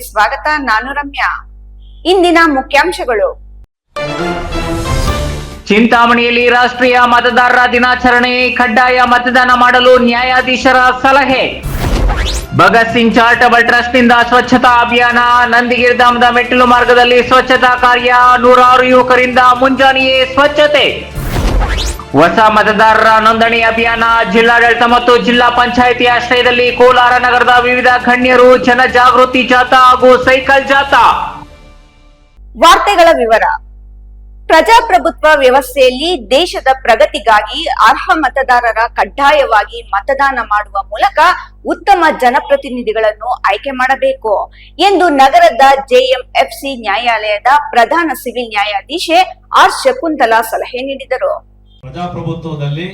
ಸ್ವಾಗತ, ನಾನು ರಮ್ಯಾ. ಇಂದಿನ ಮುಖ್ಯಾಂಶಗಳು. ಚಿಂತಾಮಣಿಯಲ್ಲಿ ರಾಷ್ಟ್ರೀಯ ಮತದಾರರ ದಿನಾಚರಣೆ, ಕಡ್ಡಾಯ ಮತದಾನ ಮಾಡಲು ನ್ಯಾಯಾಧೀಶರ ಸಲಹೆ. ಭಗತ್ ಸಿಂಗ್ ಚಾರಿಟಬಲ್ ಟ್ರಸ್ಟ್ನಿಂದ ಸ್ವಚ್ಛತಾ ಅಭಿಯಾನ ನಂದಿಗಿರ್ಧಾಮದ ಮೆಟ್ಟಿಲು ಮಾರ್ಗದಲ್ಲಿ ಸ್ವಚ್ಛತಾ ಕಾರ್ಯ, ನೂರಾರು ಯುವಕರಿಂದ ಮುಂಜಾನೆಯೇ ಸ್ವಚ್ಛತೆ. ಹೊಸ ಮತದಾರರ ನೋಂದಣಿ ಅಭಿಯಾನ ಜಿಲ್ಲಾಡಳಿತ ಮತ್ತು ಜಿಲ್ಲಾ ಪಂಚಾಯಿತಿ ಆಶ್ರಯದಲ್ಲಿ ಕೋಲಾರ ನಗರದ ವಿವಿಧ ಗಣ್ಯರು ಜನಜಾಗೃತಿ ಜಾಥಾ ಹಾಗೂ ಸೈಕಲ್ ಜಾಥಾ. ವಾರ್ತೆಗಳ ವಿವರ. ಪ್ರಜಾಪ್ರಭುತ್ವ ವ್ಯವಸ್ಥೆಯಲ್ಲಿ ದೇಶದ ಪ್ರಗತಿಗಾಗಿ ಅರ್ಹ ಮತದಾರರ ಕಡ್ಡಾಯವಾಗಿ ಮತದಾನ ಮಾಡುವ ಮೂಲಕ ಉತ್ತಮ ಜನಪ್ರತಿನಿಧಿಗಳನ್ನು ಆಯ್ಕೆ ಮಾಡಬೇಕು ಎಂದು ನಗರದ ಜೆಎಂಎಫ್ಸಿ ನ್ಯಾಯಾಲಯದ ಪ್ರಧಾನ ಸಿವಿಲ್ ನ್ಯಾಯಾಧೀಶೆ ಆರ್ ಶಕುಂತಲಾ ಸಲಹೆ ನೀಡಿದರು. ಪ್ರಜಾಪ್ರಭುತ್ವದಲ್ಲಿ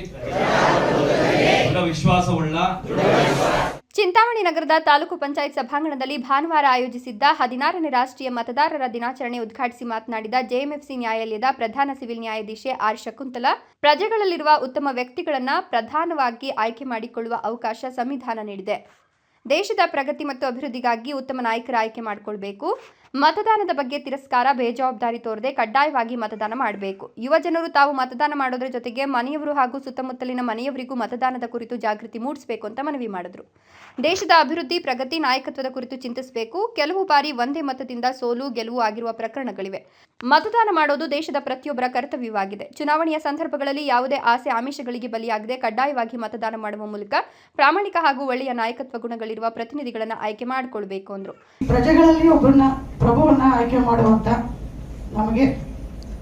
ವಿಶ್ವಾಸವುಳ್ಳ ಚಿಂತಾಮಣಿ ನಗರದ ತಾಲೂಕು ಪಂಚಾಯತ್ ಸಭಾಂಗಣದಲ್ಲಿ ಭಾನುವಾರ ಆಯೋಜಿಸಿದ್ದ ಹದಿನಾರನೇ ರಾಷ್ಟ್ರೀಯ ಮತದಾರರ ದಿನಾಚರಣೆ ಉದ್ಘಾಟಿಸಿ ಮಾತನಾಡಿದ ಜೆಎಂಎಫ್ಸಿ ನ್ಯಾಯಾಲಯದ ಪ್ರಧಾನ ಸಿವಿಲ್ ನ್ಯಾಯಾಧೀಶೆ ಆರ್ ಶಕುಂತಲಾ, ಪ್ರಜೆಗಳಲ್ಲಿರುವ ಉತ್ತಮ ವ್ಯಕ್ತಿಗಳನ್ನು ಪ್ರಧಾನವಾಗಿ ಆಯ್ಕೆ ಮಾಡಿಕೊಳ್ಳುವ ಅವಕಾಶ ಸಂವಿಧಾನ ನೀಡಿದೆ. ದೇಶದ ಪ್ರಗತಿ ಮತ್ತು ಅಭಿವೃದ್ಧಿಗಾಗಿ ಉತ್ತಮ ನಾಯಕರ ಆಯ್ಕೆ ಮಾಡಿಕೊಳ್ಬೇಕು. ಮತದಾನದ ಬಗ್ಗೆ ತಿರಸ್ಕಾರ, ಬೇಜವಾಬ್ದಾರಿ ತೋರದೆ ಕಡ್ಡಾಯವಾಗಿ ಮತದಾನ ಮಾಡಬೇಕು. ಯುವ ಜನರು ತಾವು ಮತದಾನ ಮಾಡೋದ್ರ ಜೊತೆಗೆ ಮನೆಯವರು ಹಾಗೂ ಸುತ್ತಮುತ್ತಲಿನ ಮನೆಯವರಿಗೂ ಮತದಾನದ ಕುರಿತು ಜಾಗೃತಿ ಮೂಡಿಸಬೇಕು ಅಂತ ಮನವಿ ಮಾಡಿದ್ರು. ದೇಶದ ಅಭಿವೃದ್ಧಿ, ಪ್ರಗತಿ, ನಾಯಕತ್ವದ ಕುರಿತು ಚಿಂತಿಸಬೇಕು. ಕೆಲವು ಬಾರಿ ಒಂದೇ ಮತದಿಂದ ಸೋಲು, ಗೆಲುವು ಆಗಿರುವ ಪ್ರಕರಣಗಳಿವೆ. ಮತದಾನ ಮಾಡೋದು ದೇಶದ ಪ್ರತಿಯೊಬ್ಬರ ಕರ್ತವ್ಯವಾಗಿದೆ. ಚುನಾವಣೆಯ ಸಂದರ್ಭಗಳಲ್ಲಿ ಯಾವುದೇ ಆಸೆ, ಆಮಿಷಗಳಿಗೆ ಬಲಿಯಾಗದೆ ಕಡ್ಡಾಯವಾಗಿ ಮತದಾನ ಮಾಡುವ ಮೂಲಕ ಪ್ರಾಮಾಣಿಕ ಹಾಗೂ ಒಳ್ಳೆಯ ನಾಯಕತ್ವ ಗುಣಗಳಿರುವ ಪ್ರತಿನಿಧಿಗಳನ್ನು ಆಯ್ಕೆ ಮಾಡಿಕೊಳ್ಬೇಕು ಅಂದರು. ಪ್ರಜೆಗಳಲ್ಲಿ ಒಬ್ಬರನ್ನ ಪ್ರಭುವನ್ನ ಆಯ್ಕೆ ಮಾಡುವಂತ ನಮಗೆ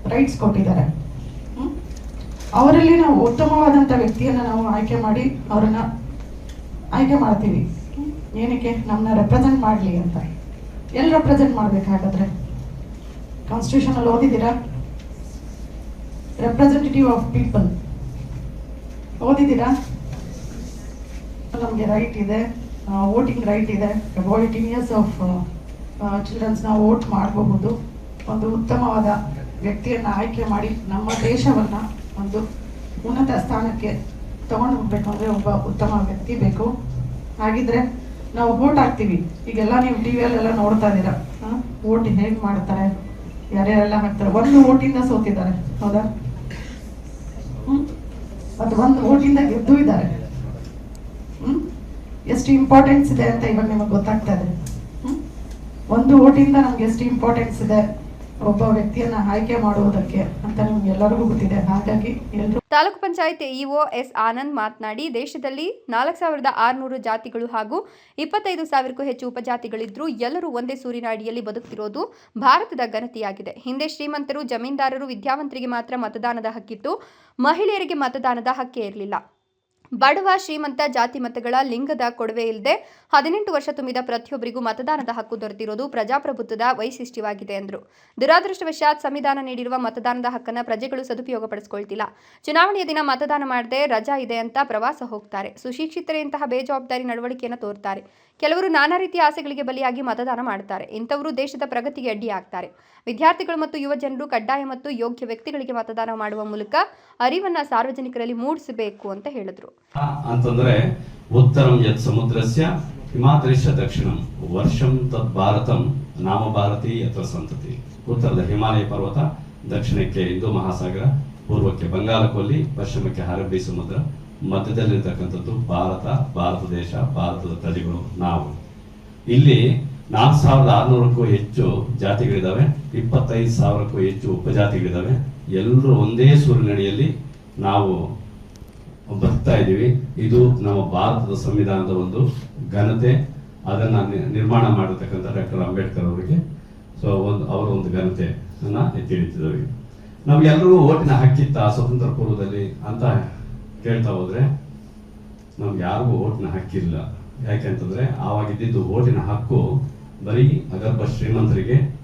ರೈಟ್ಸ್ ಕೊಟ್ಟಿದ್ದಾರೆ. ಅವರಲ್ಲಿ ನಾವು ಉತ್ತಮವಾದಂಥ ವ್ಯಕ್ತಿಯನ್ನ ನಾವು ಆಯ್ಕೆ ಮಾಡಿ ಅವರನ್ನು ಆಯ್ಕೆ ಮಾಡ್ತೀವಿ. ಏನಕ್ಕೆ? ನಮ್ಮನ್ನ ರೆಪ್ರೆಸೆಂಟ್ ಮಾಡಲಿ ಅಂತ. ಎಲ್ಲಿ ರೆಪ್ರೆಸೆಂಟ್ ಮಾಡಬೇಕಾಗತ್ತೆ ಕಾನ್ಸ್ಟಿಟ್ಯೂಷನ್ ಅಲ್ಲಿ ಓದಿದ್ದೀರಾ? ರೆಪ್ರೆಸೆಂಟೇಟಿವ್ ಆಫ್ ಪೀಪಲ್ ಓದಿದ್ದೀರಾ? ನಮಗೆ ರೈಟ್ ಇದೆ. ವೋಟಿಂಗ್ ರೈಟ್ ಇದೆ. ಅಬೌಟ್ ಇಯರ್ಸ್ ಆಫ್ ಚಿಲ್ಡ್ರನ್ಸ್ನ ವೋಟ್ ಮಾಡಬಹುದು. ಒಂದು ಉತ್ತಮವಾದ ವ್ಯಕ್ತಿಯನ್ನು ಆಯ್ಕೆ ಮಾಡಿ ನಮ್ಮ ದೇಶವನ್ನು ಒಂದು ಉನ್ನತ ಸ್ಥಾನಕ್ಕೆ ತಗೊಂಡು ಹೋಗ್ಬೇಕು ಅಂದರೆ ಒಬ್ಬ ಉತ್ತಮ ವ್ಯಕ್ತಿ ಬೇಕು. ಹಾಗಿದ್ರೆ ನಾವು ವೋಟ್ ಹಾಕ್ತೀವಿ. ಈಗೆಲ್ಲ ನೀವು ಟಿ ವಿಯಲ್ಲೆಲ್ಲ ನೋಡ್ತಾ ಇದ್ದೀರಾ? ವೋಟ್ ಹೇಗೆ ಮಾಡ್ತಾರೆ? ಯಾರ್ಯಾರೆಲ್ಲ ಹಾಕ್ತಾರೆ? ಒಂದು ವೋಟಿಂದ ಸೋತಿದ್ದಾರೆ. ಹೌದಾ? ಹ್ಞೂ ಅದು ಒಂದು ವೋಟಿಂದ ಗೆದ್ದು ಇದ್ದಾರೆ? ಎಷ್ಟು ಇಂಪಾರ್ಟೆನ್ಸ್ ಇದೆ ಅಂತ ಇವಾಗ ನಿಮಗೆ ಗೊತ್ತಾಗ್ತಾ ಇದೆ. ಒಂದು ಓಟಿಂದ ನಮ್ಗೆ ಎಷ್ಟು ಇಂಪಾರ್ಟೆನ್ಸ್ ಇದೆ ಒಬ್ಬ ವ್ಯಕ್ತಿಯನ್ನ ಆಯ್ಕೆ ಮಾಡುವುದಕ್ಕೆ ಅಂತ ನಿಮ್ಗೆ ಎಲ್ಲರಿಗೂ ಗೊತ್ತಿದೆ. ಹಾಗಾಗಿ ಎಲ್ಲರೂ ತಾಲೂಕು ಪಂಚಾಯತ್ ಇಒ ಎಸ್ ಆನಂದ್ ಮಾತನಾಡಿ, ದೇಶದಲ್ಲಿ ನಾಲ್ಕು ಸಾವಿರದ ಆರುನೂರು ಜಾತಿಗಳು ಹಾಗೂ ಇಪ್ಪತ್ತೈದು ಸಾವಿರಕ್ಕೂ ಹೆಚ್ಚು ಉಪಜಾತಿಗಳಿದ್ರೂ ಎಲ್ಲರೂ ಒಂದೇ ಸೂರಿನ ಅಡಿಯಲ್ಲಿ ಬದುಕ್ತಿರೋದು ಭಾರತದ ಘನತೆಯಾಗಿದೆ. ಹಿಂದೆ ಶ್ರೀಮಂತರು, ಜಮೀನ್ದಾರರು, ವಿದ್ಯಾವಂತರಿಗೆ ಮಾತ್ರ ಮತದಾನದ ಹಕ್ಕಿತ್ತು. ಮಹಿಳೆಯರಿಗೆ ಮತದಾನದ ಹಕ್ಕೇ ಇರಲಿಲ್ಲ. ಬಡವ ಶ್ರೀಮಂತ ಜಾತಿ ಮತಗಳ ಲಿಂಗದ ಕೊಡುವೆ ಇಲ್ಲದೆ ಹದಿನೆಂಟು ವರ್ಷ ತುಂಬಿದ ಪ್ರತಿಯೊಬ್ಬರಿಗೂ ಮತದಾನದ ಹಕ್ಕು ದೊರೆತಿರುವುದು ಪ್ರಜಾಪ್ರಭುತ್ವದ ವೈಶಿಷ್ಟ್ಯವಾಗಿದೆ ಎಂದರು. ದುರಾದೃಷ್ಟವಶಾತ್ ಸಂವಿಧಾನ ನೀಡಿರುವ ಮತದಾನದ ಹಕ್ಕನ್ನು ಪ್ರಜೆಗಳು ಸದುಪಯೋಗಪಡಿಸಿಕೊಳ್ತಿಲ್ಲ. ಚುನಾವಣೆಯ ದಿನ ಮತದಾನ ಮಾಡದೆ ರಜಾ ಇದೆ ಅಂತ ಪ್ರವಾಸ ಹೋಗ್ತಾರೆ. ಸುಶಿಕ್ಷಿತರೇ ಇಂತಹ ಬೇಜವಾಬ್ದಾರಿ ನಡವಳಿಕೆಯನ್ನು ತೋರ್ತಾರೆ. ಕೆಲವರು ನಾನಾ ರೀತಿಯ ಆಸೆಗಳಿಗೆ ಬಲಿಯಾಗಿ ಮತದಾನ ಮಾಡ್ತಾರೆ. ಇಂಥವರು ದೇಶದ ಪ್ರಗತಿಗೆ ಅಡ್ಡಿಯಾಗ್ತಾರೆ ವಿದ್ಯಾರ್ಥಿಗಳು ಮತ್ತು ಯುವ ಜನರು ಕಡ್ಡಾಯ ಮತ್ತು ಯೋಗ್ಯ ವ್ಯಕ್ತಿಗಳಿಗೆ ಮತದಾನ ಮಾಡುವ ಮೂಲಕ ಅರಿವನ್ನ ಸಾರ್ವಜನಿಕರಲ್ಲಿ ಮೂಡಿಸಬೇಕು ಅಂತ ಹೇಳಿದ್ರು. ಅಂತಂದ್ರೆ ಉತ್ತರಂ ಯತ್ ಸಮುದ್ರಸ್ಯ ಹಿಮಾದ್ರಿಶ ದಕ್ಷಿಣಂ, ವರ್ಷಂ ತತ್ ಭಾರತಂ, ನಾಮ ಭಾರತಿ ಯತ್ರ ಸಂತತಿ. ಉತ್ತರದ ಹಿಮಾಲಯ ಪರ್ವತ, ದಕ್ಷಿಣಕ್ಕೆ ಹಿಂದೂ ಮಹಾಸಾಗರ, ಪೂರ್ವಕ್ಕೆ ಬಂಗಾಳಕೊಲ್ಲಿ, ಪಶ್ಚಿಮಕ್ಕೆ ಅರಬ್ಬಿ ಸಮುದ್ರ, ಮಧ್ಯದಲ್ಲಿರ್ತಕ್ಕಂಥದ್ದು ಭಾರತ ಭಾರತ ದೇಶ, ಭಾರತದ ತಳಿಗಳು, ನಾವು. ಇಲ್ಲಿ ನಾಲ್ಕು ಸಾವಿರದ ಆರುನೂರಕ್ಕೂ ಹೆಚ್ಚು ಜಾತಿಗಳಿದಾವೆ, ಇಪ್ಪತ್ತೈದು ಸಾವಿರಕ್ಕೂ ಹೆಚ್ಚು ಉಪಜಾತಿಗಳಿದಾವೆ. ಎಲ್ಲರೂ ಒಂದೇ ಸೂರಿನಡಿಯಲ್ಲಿ ನಾವು ಬರ್ತಾ ಇದ್ದೀವಿ. ಇದು ನಮ್ಮ ಭಾರತದ ಸಂವಿಧಾನದ ಒಂದು ಘನತೆ ಅದನ್ನ ನಿರ್ಮಾಣ ಮಾಡಿರ್ತಕ್ಕಂಥ ಡಾಕ್ಟರ್ ಅಂಬೇಡ್ಕರ್ ಅವರಿಗೆ. ಸೊ ಒಂದು, ಅವರ ಒಂದು ಘನತೆ ಅನ್ನ ಎತ್ತಿ ಹಿಡಿತಿದ್ದೇವೆ ನಮ್ಗೆಲ್ರಿಗೂ ಓಟಿನ ಹಕ್ಕಿತ್ತ ಸ್ವತಂತ್ರ ಪೂರ್ವದಲ್ಲಿ ಅಂತ ಕೇಳ್ತಾ ಹೋದ್ರೆ, ನಮ್ಗೆ ಯಾರಿಗೂ ಓಟಿನ ಹಕ್ಕಿಲ್ಲ. ಯಾಕೆಂತಂದ್ರೆ ಆವಾಗಿದ್ದು ಓಟಿನ ಹಕ್ಕು ಬರೀ ಅಗರ್ಭ ಶ್ರೀಮಂತರಿಗೆ,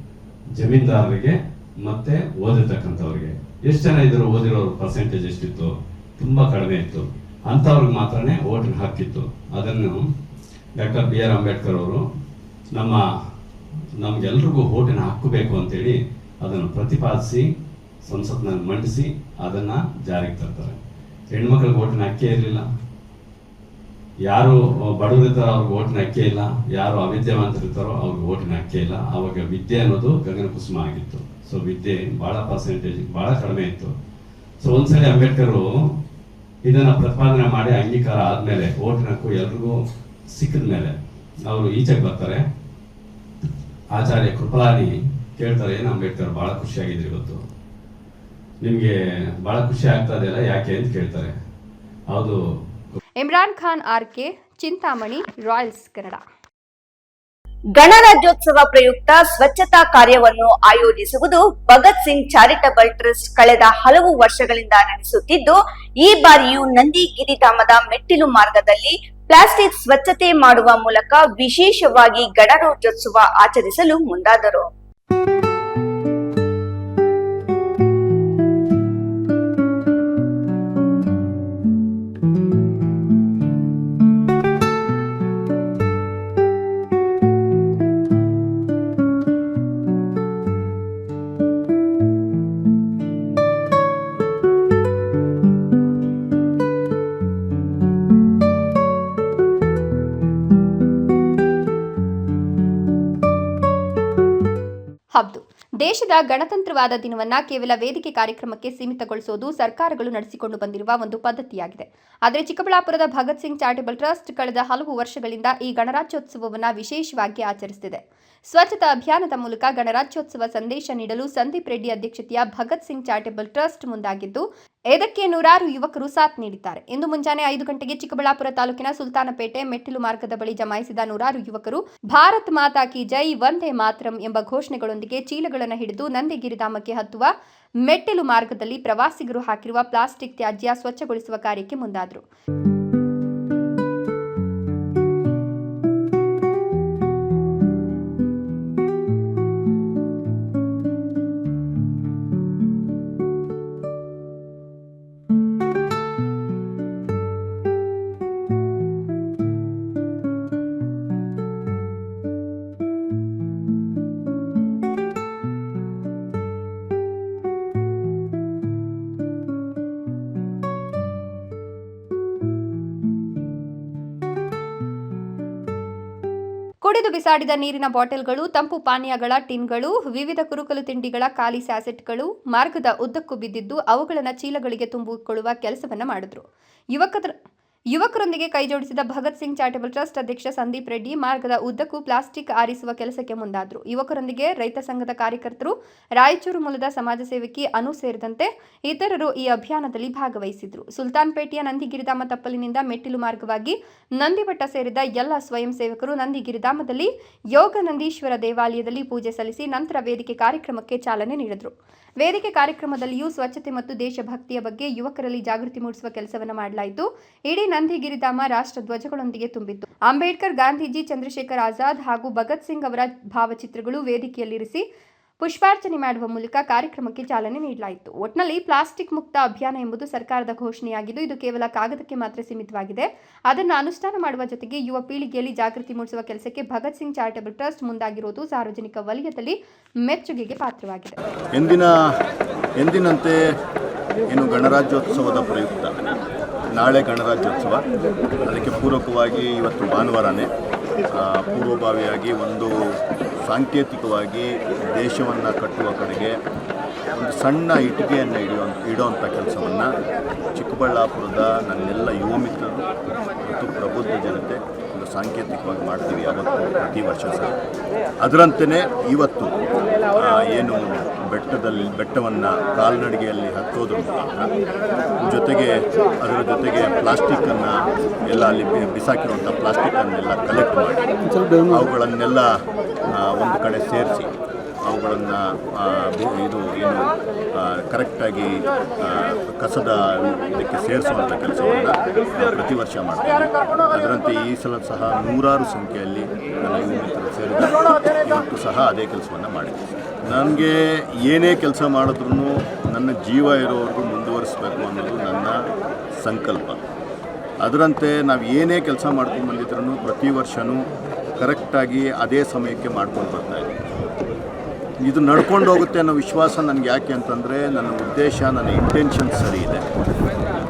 ಜಮೀನ್ದಾರರಿಗೆ ಮತ್ತೆ ಓದಿರ್ತಕ್ಕಂಥವ್ರಿಗೆ. ಎಷ್ಟು ಜನ ಇದ್ರು ಓದಿರೋ ಪರ್ಸೆಂಟೇಜ್ ಎಷ್ಟಿತ್ತು? ತುಂಬಾ ಕಡಿಮೆ ಇತ್ತು. ಅಂಥವ್ರಿಗೆ ಮಾತ್ರನೇ ಓಟಿನ ಹಕ್ಕಿತ್ತು. ಅದನ್ನು ಡಾಕ್ಟರ್ ಬಿ ಆರ್ ಅಂಬೇಡ್ಕರ್ ಅವರು, ನಮ್ಮ, ನಮಗೆಲ್ರಿಗೂ ಓಟಿನ ಹಕ್ಕು ಬೇಕು ಅಂತೇಳಿ ಅದನ್ನು ಪ್ರತಿಪಾದಿಸಿ ಸಂಸತ್ನಲ್ಲಿ ಮಂಡಿಸಿ ಅದನ್ನು ಜಾರಿಗೆ ತರ್ತಾರೆ. ಹೆಣ್ಮಕ್ಳಿಗೆ ಓಟಿನ ಹಕ್ಕೇ ಇರಲಿಲ್ಲ. ಯಾರು ಬಡವರಿರ್ತಾರೋ ಅವ್ರಿಗೆ ಓಟಿನ ಹಕ್ಕೇ ಇಲ್ಲ. ಯಾರು ಅವಿದ್ಯಾವಂತರಿರ್ತಾರೋ ಅವ್ರಿಗೆ ಓಟಿನ ಹಕ್ಕೇ ಇಲ್ಲ. ಅವಾಗ ವಿದ್ಯೆ ಅನ್ನೋದು ಗಗನ ಕುಸುಮ ಆಗಿತ್ತು. ಸೊ ವಿದ್ಯೆ ಬಹಳ ಪರ್ಸೆಂಟೇಜ್ ಬಹಳ ಕಡಿಮೆ ಇತ್ತು. ಸೊ ಒಂದ್ಸಲಿ ಅಂಬೇಡ್ಕರ್ ಇದನ್ನ ಪ್ರತಿಪಾದನೆ ಮಾಡಿ ಅಂಗೀಕಾರ ಆದಮೇಲೆ ಓಟಿನ ಹಕ್ಕು ಎಲ್ರಿಗೂ ಸಿಕ್ಕಿದ ಮೇಲೆ ಅವರು ಈಚೆಗೆ ಬರ್ತಾರೆ. ಆಚಾರ್ಯ ಕೃಪಲಾನಿ ಕೇಳ್ತಾರೆ ಏನು ಅಂಬೇಡ್ಕರ್ ಬಹಳ ಖುಷಿಯಾಗಿದ್ರಿ ಇವತ್ತು. ನಿಮಗೆ ಬಹಳ ಖುಷಿ ಆಗ್ತಾ ಇದೆಯಲ್ಲ ಯಾಕೆ ಅಂತ ಕೇಳ್ತಾರೆ. ಹೌದು. Imran Khan R K Chintamani royals Kannada. ಗಣರಾಜ್ಯೋತ್ಸವ ಪ್ರಯುಕ್ತ ಸ್ವಚ್ಛತಾ ಕಾರ್ಯವನ್ನು ಆಯೋಜಿಸುವುದು ಭಗತ್ ಸಿಂಗ್ ಚಾರಿಟಬಲ್ ಟ್ರಸ್ಟ್ ಕಳೆದ ಹಲವು ವರ್ಷಗಳಿಂದ ನಡೆಸುತ್ತಿದ್ದು ಈ ಬಾರಿಯೂ ನಂದಿಗಿರಿಧಾಮದ ಮೆಟ್ಟಿಲು ಮಾರ್ಗದಲ್ಲಿ ಪ್ಲಾಸ್ಟಿಕ್ ಸ್ವಚ್ಛತೆ ಮಾಡುವ ಮೂಲಕ ವಿಶೇಷವಾಗಿ ಗಣರಾಜ್ಯೋತ್ಸವ ಆಚರಿಸಲು ಮುಂದಾದರು. ದೇಶದ ಗಣತಂತ್ರವಾದ ದಿನವನ್ನ ಕೇವಲ ವೇದಿಕೆ ಕಾರ್ಯಕ್ರಮಕ್ಕೆ ಸೀಮಿತಗೊಳಿಸುವುದು ಸರ್ಕಾರಗಳು ನಡೆಸಿಕೊಂಡು ಬಂದಿರುವ ಒಂದು ಪದ್ಧತಿಯಾಗಿದೆ. ಆದರೆ ಚಿಕ್ಕಬಳ್ಳಾಪುರದ ಭಗತ್ ಸಿಂಗ್ ಚಾರಿಟಬಲ್ ಟ್ರಸ್ಟ್ ಕಳೆದ ಹಲವು ವರ್ಷಗಳಿಂದ ಈ ಗಣರಾಜ್ಯೋತ್ಸವವನ್ನು ವಿಶೇಷವಾಗಿ ಆಚರಿಸುತ್ತಿದೆ ಸ್ವಚ್ಛತಾ ಅಭಿಯಾನದ ಮೂಲಕ ಗಣರಾಜ್ಯೋತ್ಸವ ಸಂದೇಶ ನೀಡಲು ಸಂದೀಪ್ ರೆಡ್ಡಿ ಅಧ್ಯಕ್ಷತೆಯ ಭಗತ್ ಸಿಂಗ್ ಚಾರಿಟಬಲ್ ಟ್ರಸ್ಟ್ ಮುಂದಾಗಿದ್ದು ಇದಕ್ಕೆ ನೂರಾರು ಯುವಕರು ಸಾಥ್ ನೀಡಿದ್ದಾರೆ? ಇಂದು ಮುಂಜಾನೆ ಐದು ಗಂಟೆಗೆ ಚಿಕ್ಕಬಳ್ಳಾಪುರ ತಾಲೂಕಿನ ಸುಲ್ತಾನಪೇಟೆ ಮೆಟ್ಟಿಲು ಮಾರ್ಗದ ಬಳಿ ಜಮಾಯಿಸಿದ ನೂರಾರು ಯುವಕರು ಭಾರತ್ ಮಾತಾ ಕಿ ಜೈ, ವಂದೇ ಮಾತರಂ ಎಂಬ ಘೋಷಣೆಗಳೊಂದಿಗೆ ಚೀಲಗಳನ್ನು ಹಿಡಿದು ನಂದಿಗಿರಿಧಾಮಕ್ಕೆ ಹತ್ತುವ ಮೆಟ್ಟಿಲು ಮಾರ್ಗದಲ್ಲಿ ಪ್ರವಾಸಿಗರು ಹಾಕಿರುವ ಪ್ಲಾಸ್ಟಿಕ್ ತ್ಯಾಜ್ಯ ಸ್ವಚ್ಛಗೊಳಿಸುವ ಕಾರ್ಯಕ್ಕೆ ಮುಂದಾದರು. ಕುಡಿದು ಬಿಸಾಡಿದ ನೀರಿನ ಬಾಟಲ್ಗಳು, ತಂಪು ಪಾನೀಯಗಳ ಟಿನ್ಗಳು, ವಿವಿಧ ಕುರುಕಲು ತಿಂಡಿಗಳ ಖಾಲಿ ಸ್ಯಾಸೆಟ್ಗಳು, ಮಾರ್ಗದ ಉದ್ದಕ್ಕೂ ಬಿದ್ದಿದ್ದು ಅವುಗಳನ್ನು ಚೀಲಗಳಿಗೆ ತುಂಬಿಕೊಳ್ಳುವ ಕೆಲಸವನ್ನು ಮಾಡಿದ್ರು. ಯುವಕರ ಯುವಕರೊಂದಿಗೆ ಕೈಜೋಡಿಸಿದ ಭಗತ್ ಸಿಂಗ್ ಚಾರಿಟಬಲ್ ಟ್ರಸ್ಟ್ ಅಧ್ಯಕ್ಷ ಸಂದೀಪ್ ರೆಡ್ಡಿ ಮಾರ್ಗದ ಉದ್ದಕ್ಕೂ ಪ್ಲಾಸ್ಟಿಕ್ ಆರಿಸುವ ಕೆಲಸಕ್ಕೆ ಮುಂದಾದರು. ಯುವಕರೊಂದಿಗೆ ರೈತ ಸಂಘದ ಕಾರ್ಯಕರ್ತರು, ರಾಯಚೂರು ಮೂಲದ ಸಮಾಜ ಸೇವಕಿ ಅನು ಸೇರಿದಂತೆ ಇತರರು ಈ ಅಭಿಯಾನದಲ್ಲಿ ಭಾಗವಹಿಸಿದ್ರು. ಸುಲ್ತಾನ್ಪೇಟೆಯ ನಂದಿಗಿರಿಧಾಮ ತಪ್ಪಲಿನಿಂದ ಮೆಟ್ಟಿಲು ಮಾರ್ಗವಾಗಿ ನಂದಿಬೆಟ್ಟ ಸೇರಿದ ಎಲ್ಲ ಸ್ವಯಂ ಸೇವಕರು ನಂದಿಗಿರಿಧಾಮದಲ್ಲಿ ಯೋಗ ನಂದೀಶ್ವರ ದೇವಾಲಯದಲ್ಲಿ ಪೂಜೆ ಸಲ್ಲಿಸಿ ನಂತರ ವೇದಿಕೆ ಕಾರ್ಯಕ್ರಮಕ್ಕೆ ಚಾಲನೆ ನೀಡಿದರು. ವೇದಿಕೆ ಕಾರ್ಯಕ್ರಮದಲ್ಲಿಯೂ ಸ್ವಚ್ಛತೆ ಮತ್ತು ದೇಶಭಕ್ತಿಯ ಬಗ್ಗೆ ಯುವಕರಲ್ಲಿ ಜಾಗೃತಿ ಮೂಡಿಸುವ ಕೆಲಸವನ್ನು ಮಾಡಲಾಯಿತು. ಇಡೀ ನಂದಿಗಿರಿಧಾಮ ರಾಷ್ಟ್ರ ಧ್ವಜಗಳೊಂದಿಗೆ ತುಂಬಿತ್ತು. ಅಂಬೇಡ್ಕರ್, ಗಾಂಧೀಜಿ, ಚಂದ್ರಶೇಖರ್ ಆಜಾದ್ ಹಾಗೂ ಭಗತ್ ಸಿಂಗ್ ಅವರ ಭಾವಚಿತ್ರಗಳು ವೇದಿಕೆಯಲ್ಲಿರಿಸಿ ಪುಷ್ಪಾರ್ಚನೆ ಮಾಡುವ ಮೂಲಕ ಕಾರ್ಯಕ್ರಮಕ್ಕೆ ಚಾಲನೆ ನೀಡಲಾಯಿತು. ಒಟ್ನಲ್ಲಿ ಪ್ಲಾಸ್ಟಿಕ್ ಮುಕ್ತ ಅಭಿಯಾನ ಎಂಬುದು ಸರ್ಕಾರದ ಘೋಷಣೆಯಾಗಿದ್ದು, ಇದು ಕೇವಲ ಕಾಗದಕ್ಕೆ ಮಾತ್ರ ಸೀಮಿತವಾಗಿದೆ. ಅದನ್ನು ಅನುಷ್ಠಾನ ಮಾಡುವ ಜೊತೆಗೆ ಯುವ ಪೀಳಿಗೆಯಲ್ಲಿ ಜಾಗೃತಿ ಮೂಡಿಸುವ ಕೆಲಸಕ್ಕೆ ಭಗತ್ ಸಿಂಗ್ ಚಾರಿಟಬಲ್ ಟ್ರಸ್ಟ್ ಮುಂದಾಗಿರುವುದು ಸಾರ್ವಜನಿಕ ವಲಯದಲ್ಲಿ ಮೆಚ್ಚುಗೆಗೆ ಪಾತ್ರವಾಗಿದೆ. ಎಂದಿನ, ಎಂದಿನಂತೆ ಏನು ಗಣರಾಜ್ಯೋತ್ಸವದ ಪ್ರಯುಕ್ತ. ನಾಳೆ ಗಣರಾಜ್ಯೋತ್ಸವ. ಅದಕ್ಕೆ ಪೂರಕವಾಗಿ ಇವತ್ತು ಭಾನುವಾರನೇ ಪೂರ್ವಭಾವಿಯಾಗಿ ಒಂದು ಸಾಂಕೇತಿಕವಾಗಿ ದೇಶವನ್ನು ಕಟ್ಟುವ ಕಡೆಗೆ ಒಂದು ಸಣ್ಣ ಇಟ್ಟಿಗೆಯನ್ನು ಇಡೋ ಇಡೋವಂಥ ಕೆಲಸವನ್ನು ಚಿಕ್ಕಬಳ್ಳಾಪುರದ ನನ್ನೆಲ್ಲ ಯುವ ಮಿತ್ರರು ಮತ್ತು ಪ್ರಬುದ್ಧ ಜನತೆ ಒಂದು ಸಾಂಕೇತಿಕವಾಗಿ ಮಾಡ್ತೀವಿ ಯಾವತ್ತು ಪ್ರತಿ ವರ್ಷ ಸಹ. ಅದರಂತೆಯೇ ಇವತ್ತು ಏನು ಬೆಟ್ಟದಲ್ಲಿ ಬೆಟ್ಟವನ್ನು ಕಾಲ್ನಡಿಗೆಯಲ್ಲಿ ಹತ್ತೋದ್ರ ಜೊತೆಗೆ ಅದರ ಜೊತೆಗೆ ಪ್ಲಾಸ್ಟಿಕ್ಕನ್ನು ಎಲ್ಲ ಅಲ್ಲಿ ಬಿಸಾಕಿರುವಂಥ ಪ್ಲಾಸ್ಟಿಕ್ಕನ್ನೆಲ್ಲ ಕಲೆಕ್ಟ್ ಮಾಡಿ ಅವುಗಳನ್ನೆಲ್ಲ ಒಂದು ಕಡೆ ಸೇರಿಸಿ ಅವುಗಳನ್ನು ಇದು ಏನು ಕರೆಕ್ಟಾಗಿ ಕಸದ ಇದಕ್ಕೆ ಸೇರಿಸುವಂಥ ಕೆಲಸವನ್ನು ಪ್ರತಿ ವರ್ಷ ಮಾಡ್ತೀವಿ ಅದರಂತೆ ಈ ಸಲ ಸಹ ನೂರಾರು ಸಂಖ್ಯೆಯಲ್ಲಿ ನನ್ನ ಯುವ ಮಿತ್ರರು ಇವತ್ತು ಸಹ ಅದೇ ಕೆಲಸವನ್ನು ಮಾಡಿದ್ದೀವಿ ನನಗೆ ಏನೇ ಕೆಲಸ ಮಾಡಿದ್ರೂ ನನ್ನ ಜೀವ ಇರೋವರೆಗೂ ಮುಂದುವರಿಸಬೇಕು ಅನ್ನೋದು ನನ್ನ ಸಂಕಲ್ಪ. ಅದರಂತೆ ನಾವು ಏನೇ ಕೆಲಸ ಮಾಡ್ಕೊಂಡು ಬಂದಿದ್ರೂ ಪ್ರತಿ ವರ್ಷವೂ ಕರೆಕ್ಟಾಗಿ ಅದೇ ಸಮಯಕ್ಕೆ ಮಾಡ್ಕೊಂಡು ಬರ್ತಾ ಇದ್ದೀವಿ ಇದು ನಡ್ಕೊಂಡು ಹೋಗುತ್ತೆ ಅನ್ನೋ ವಿಶ್ವಾಸ ನನಗೆ ಯಾಕೆ ಅಂತಂದರೆ ನನ್ನ ಉದ್ದೇಶ, ನನ್ನ ಇಂಟೆನ್ಷನ್ ಸರಿ ಇದೆ.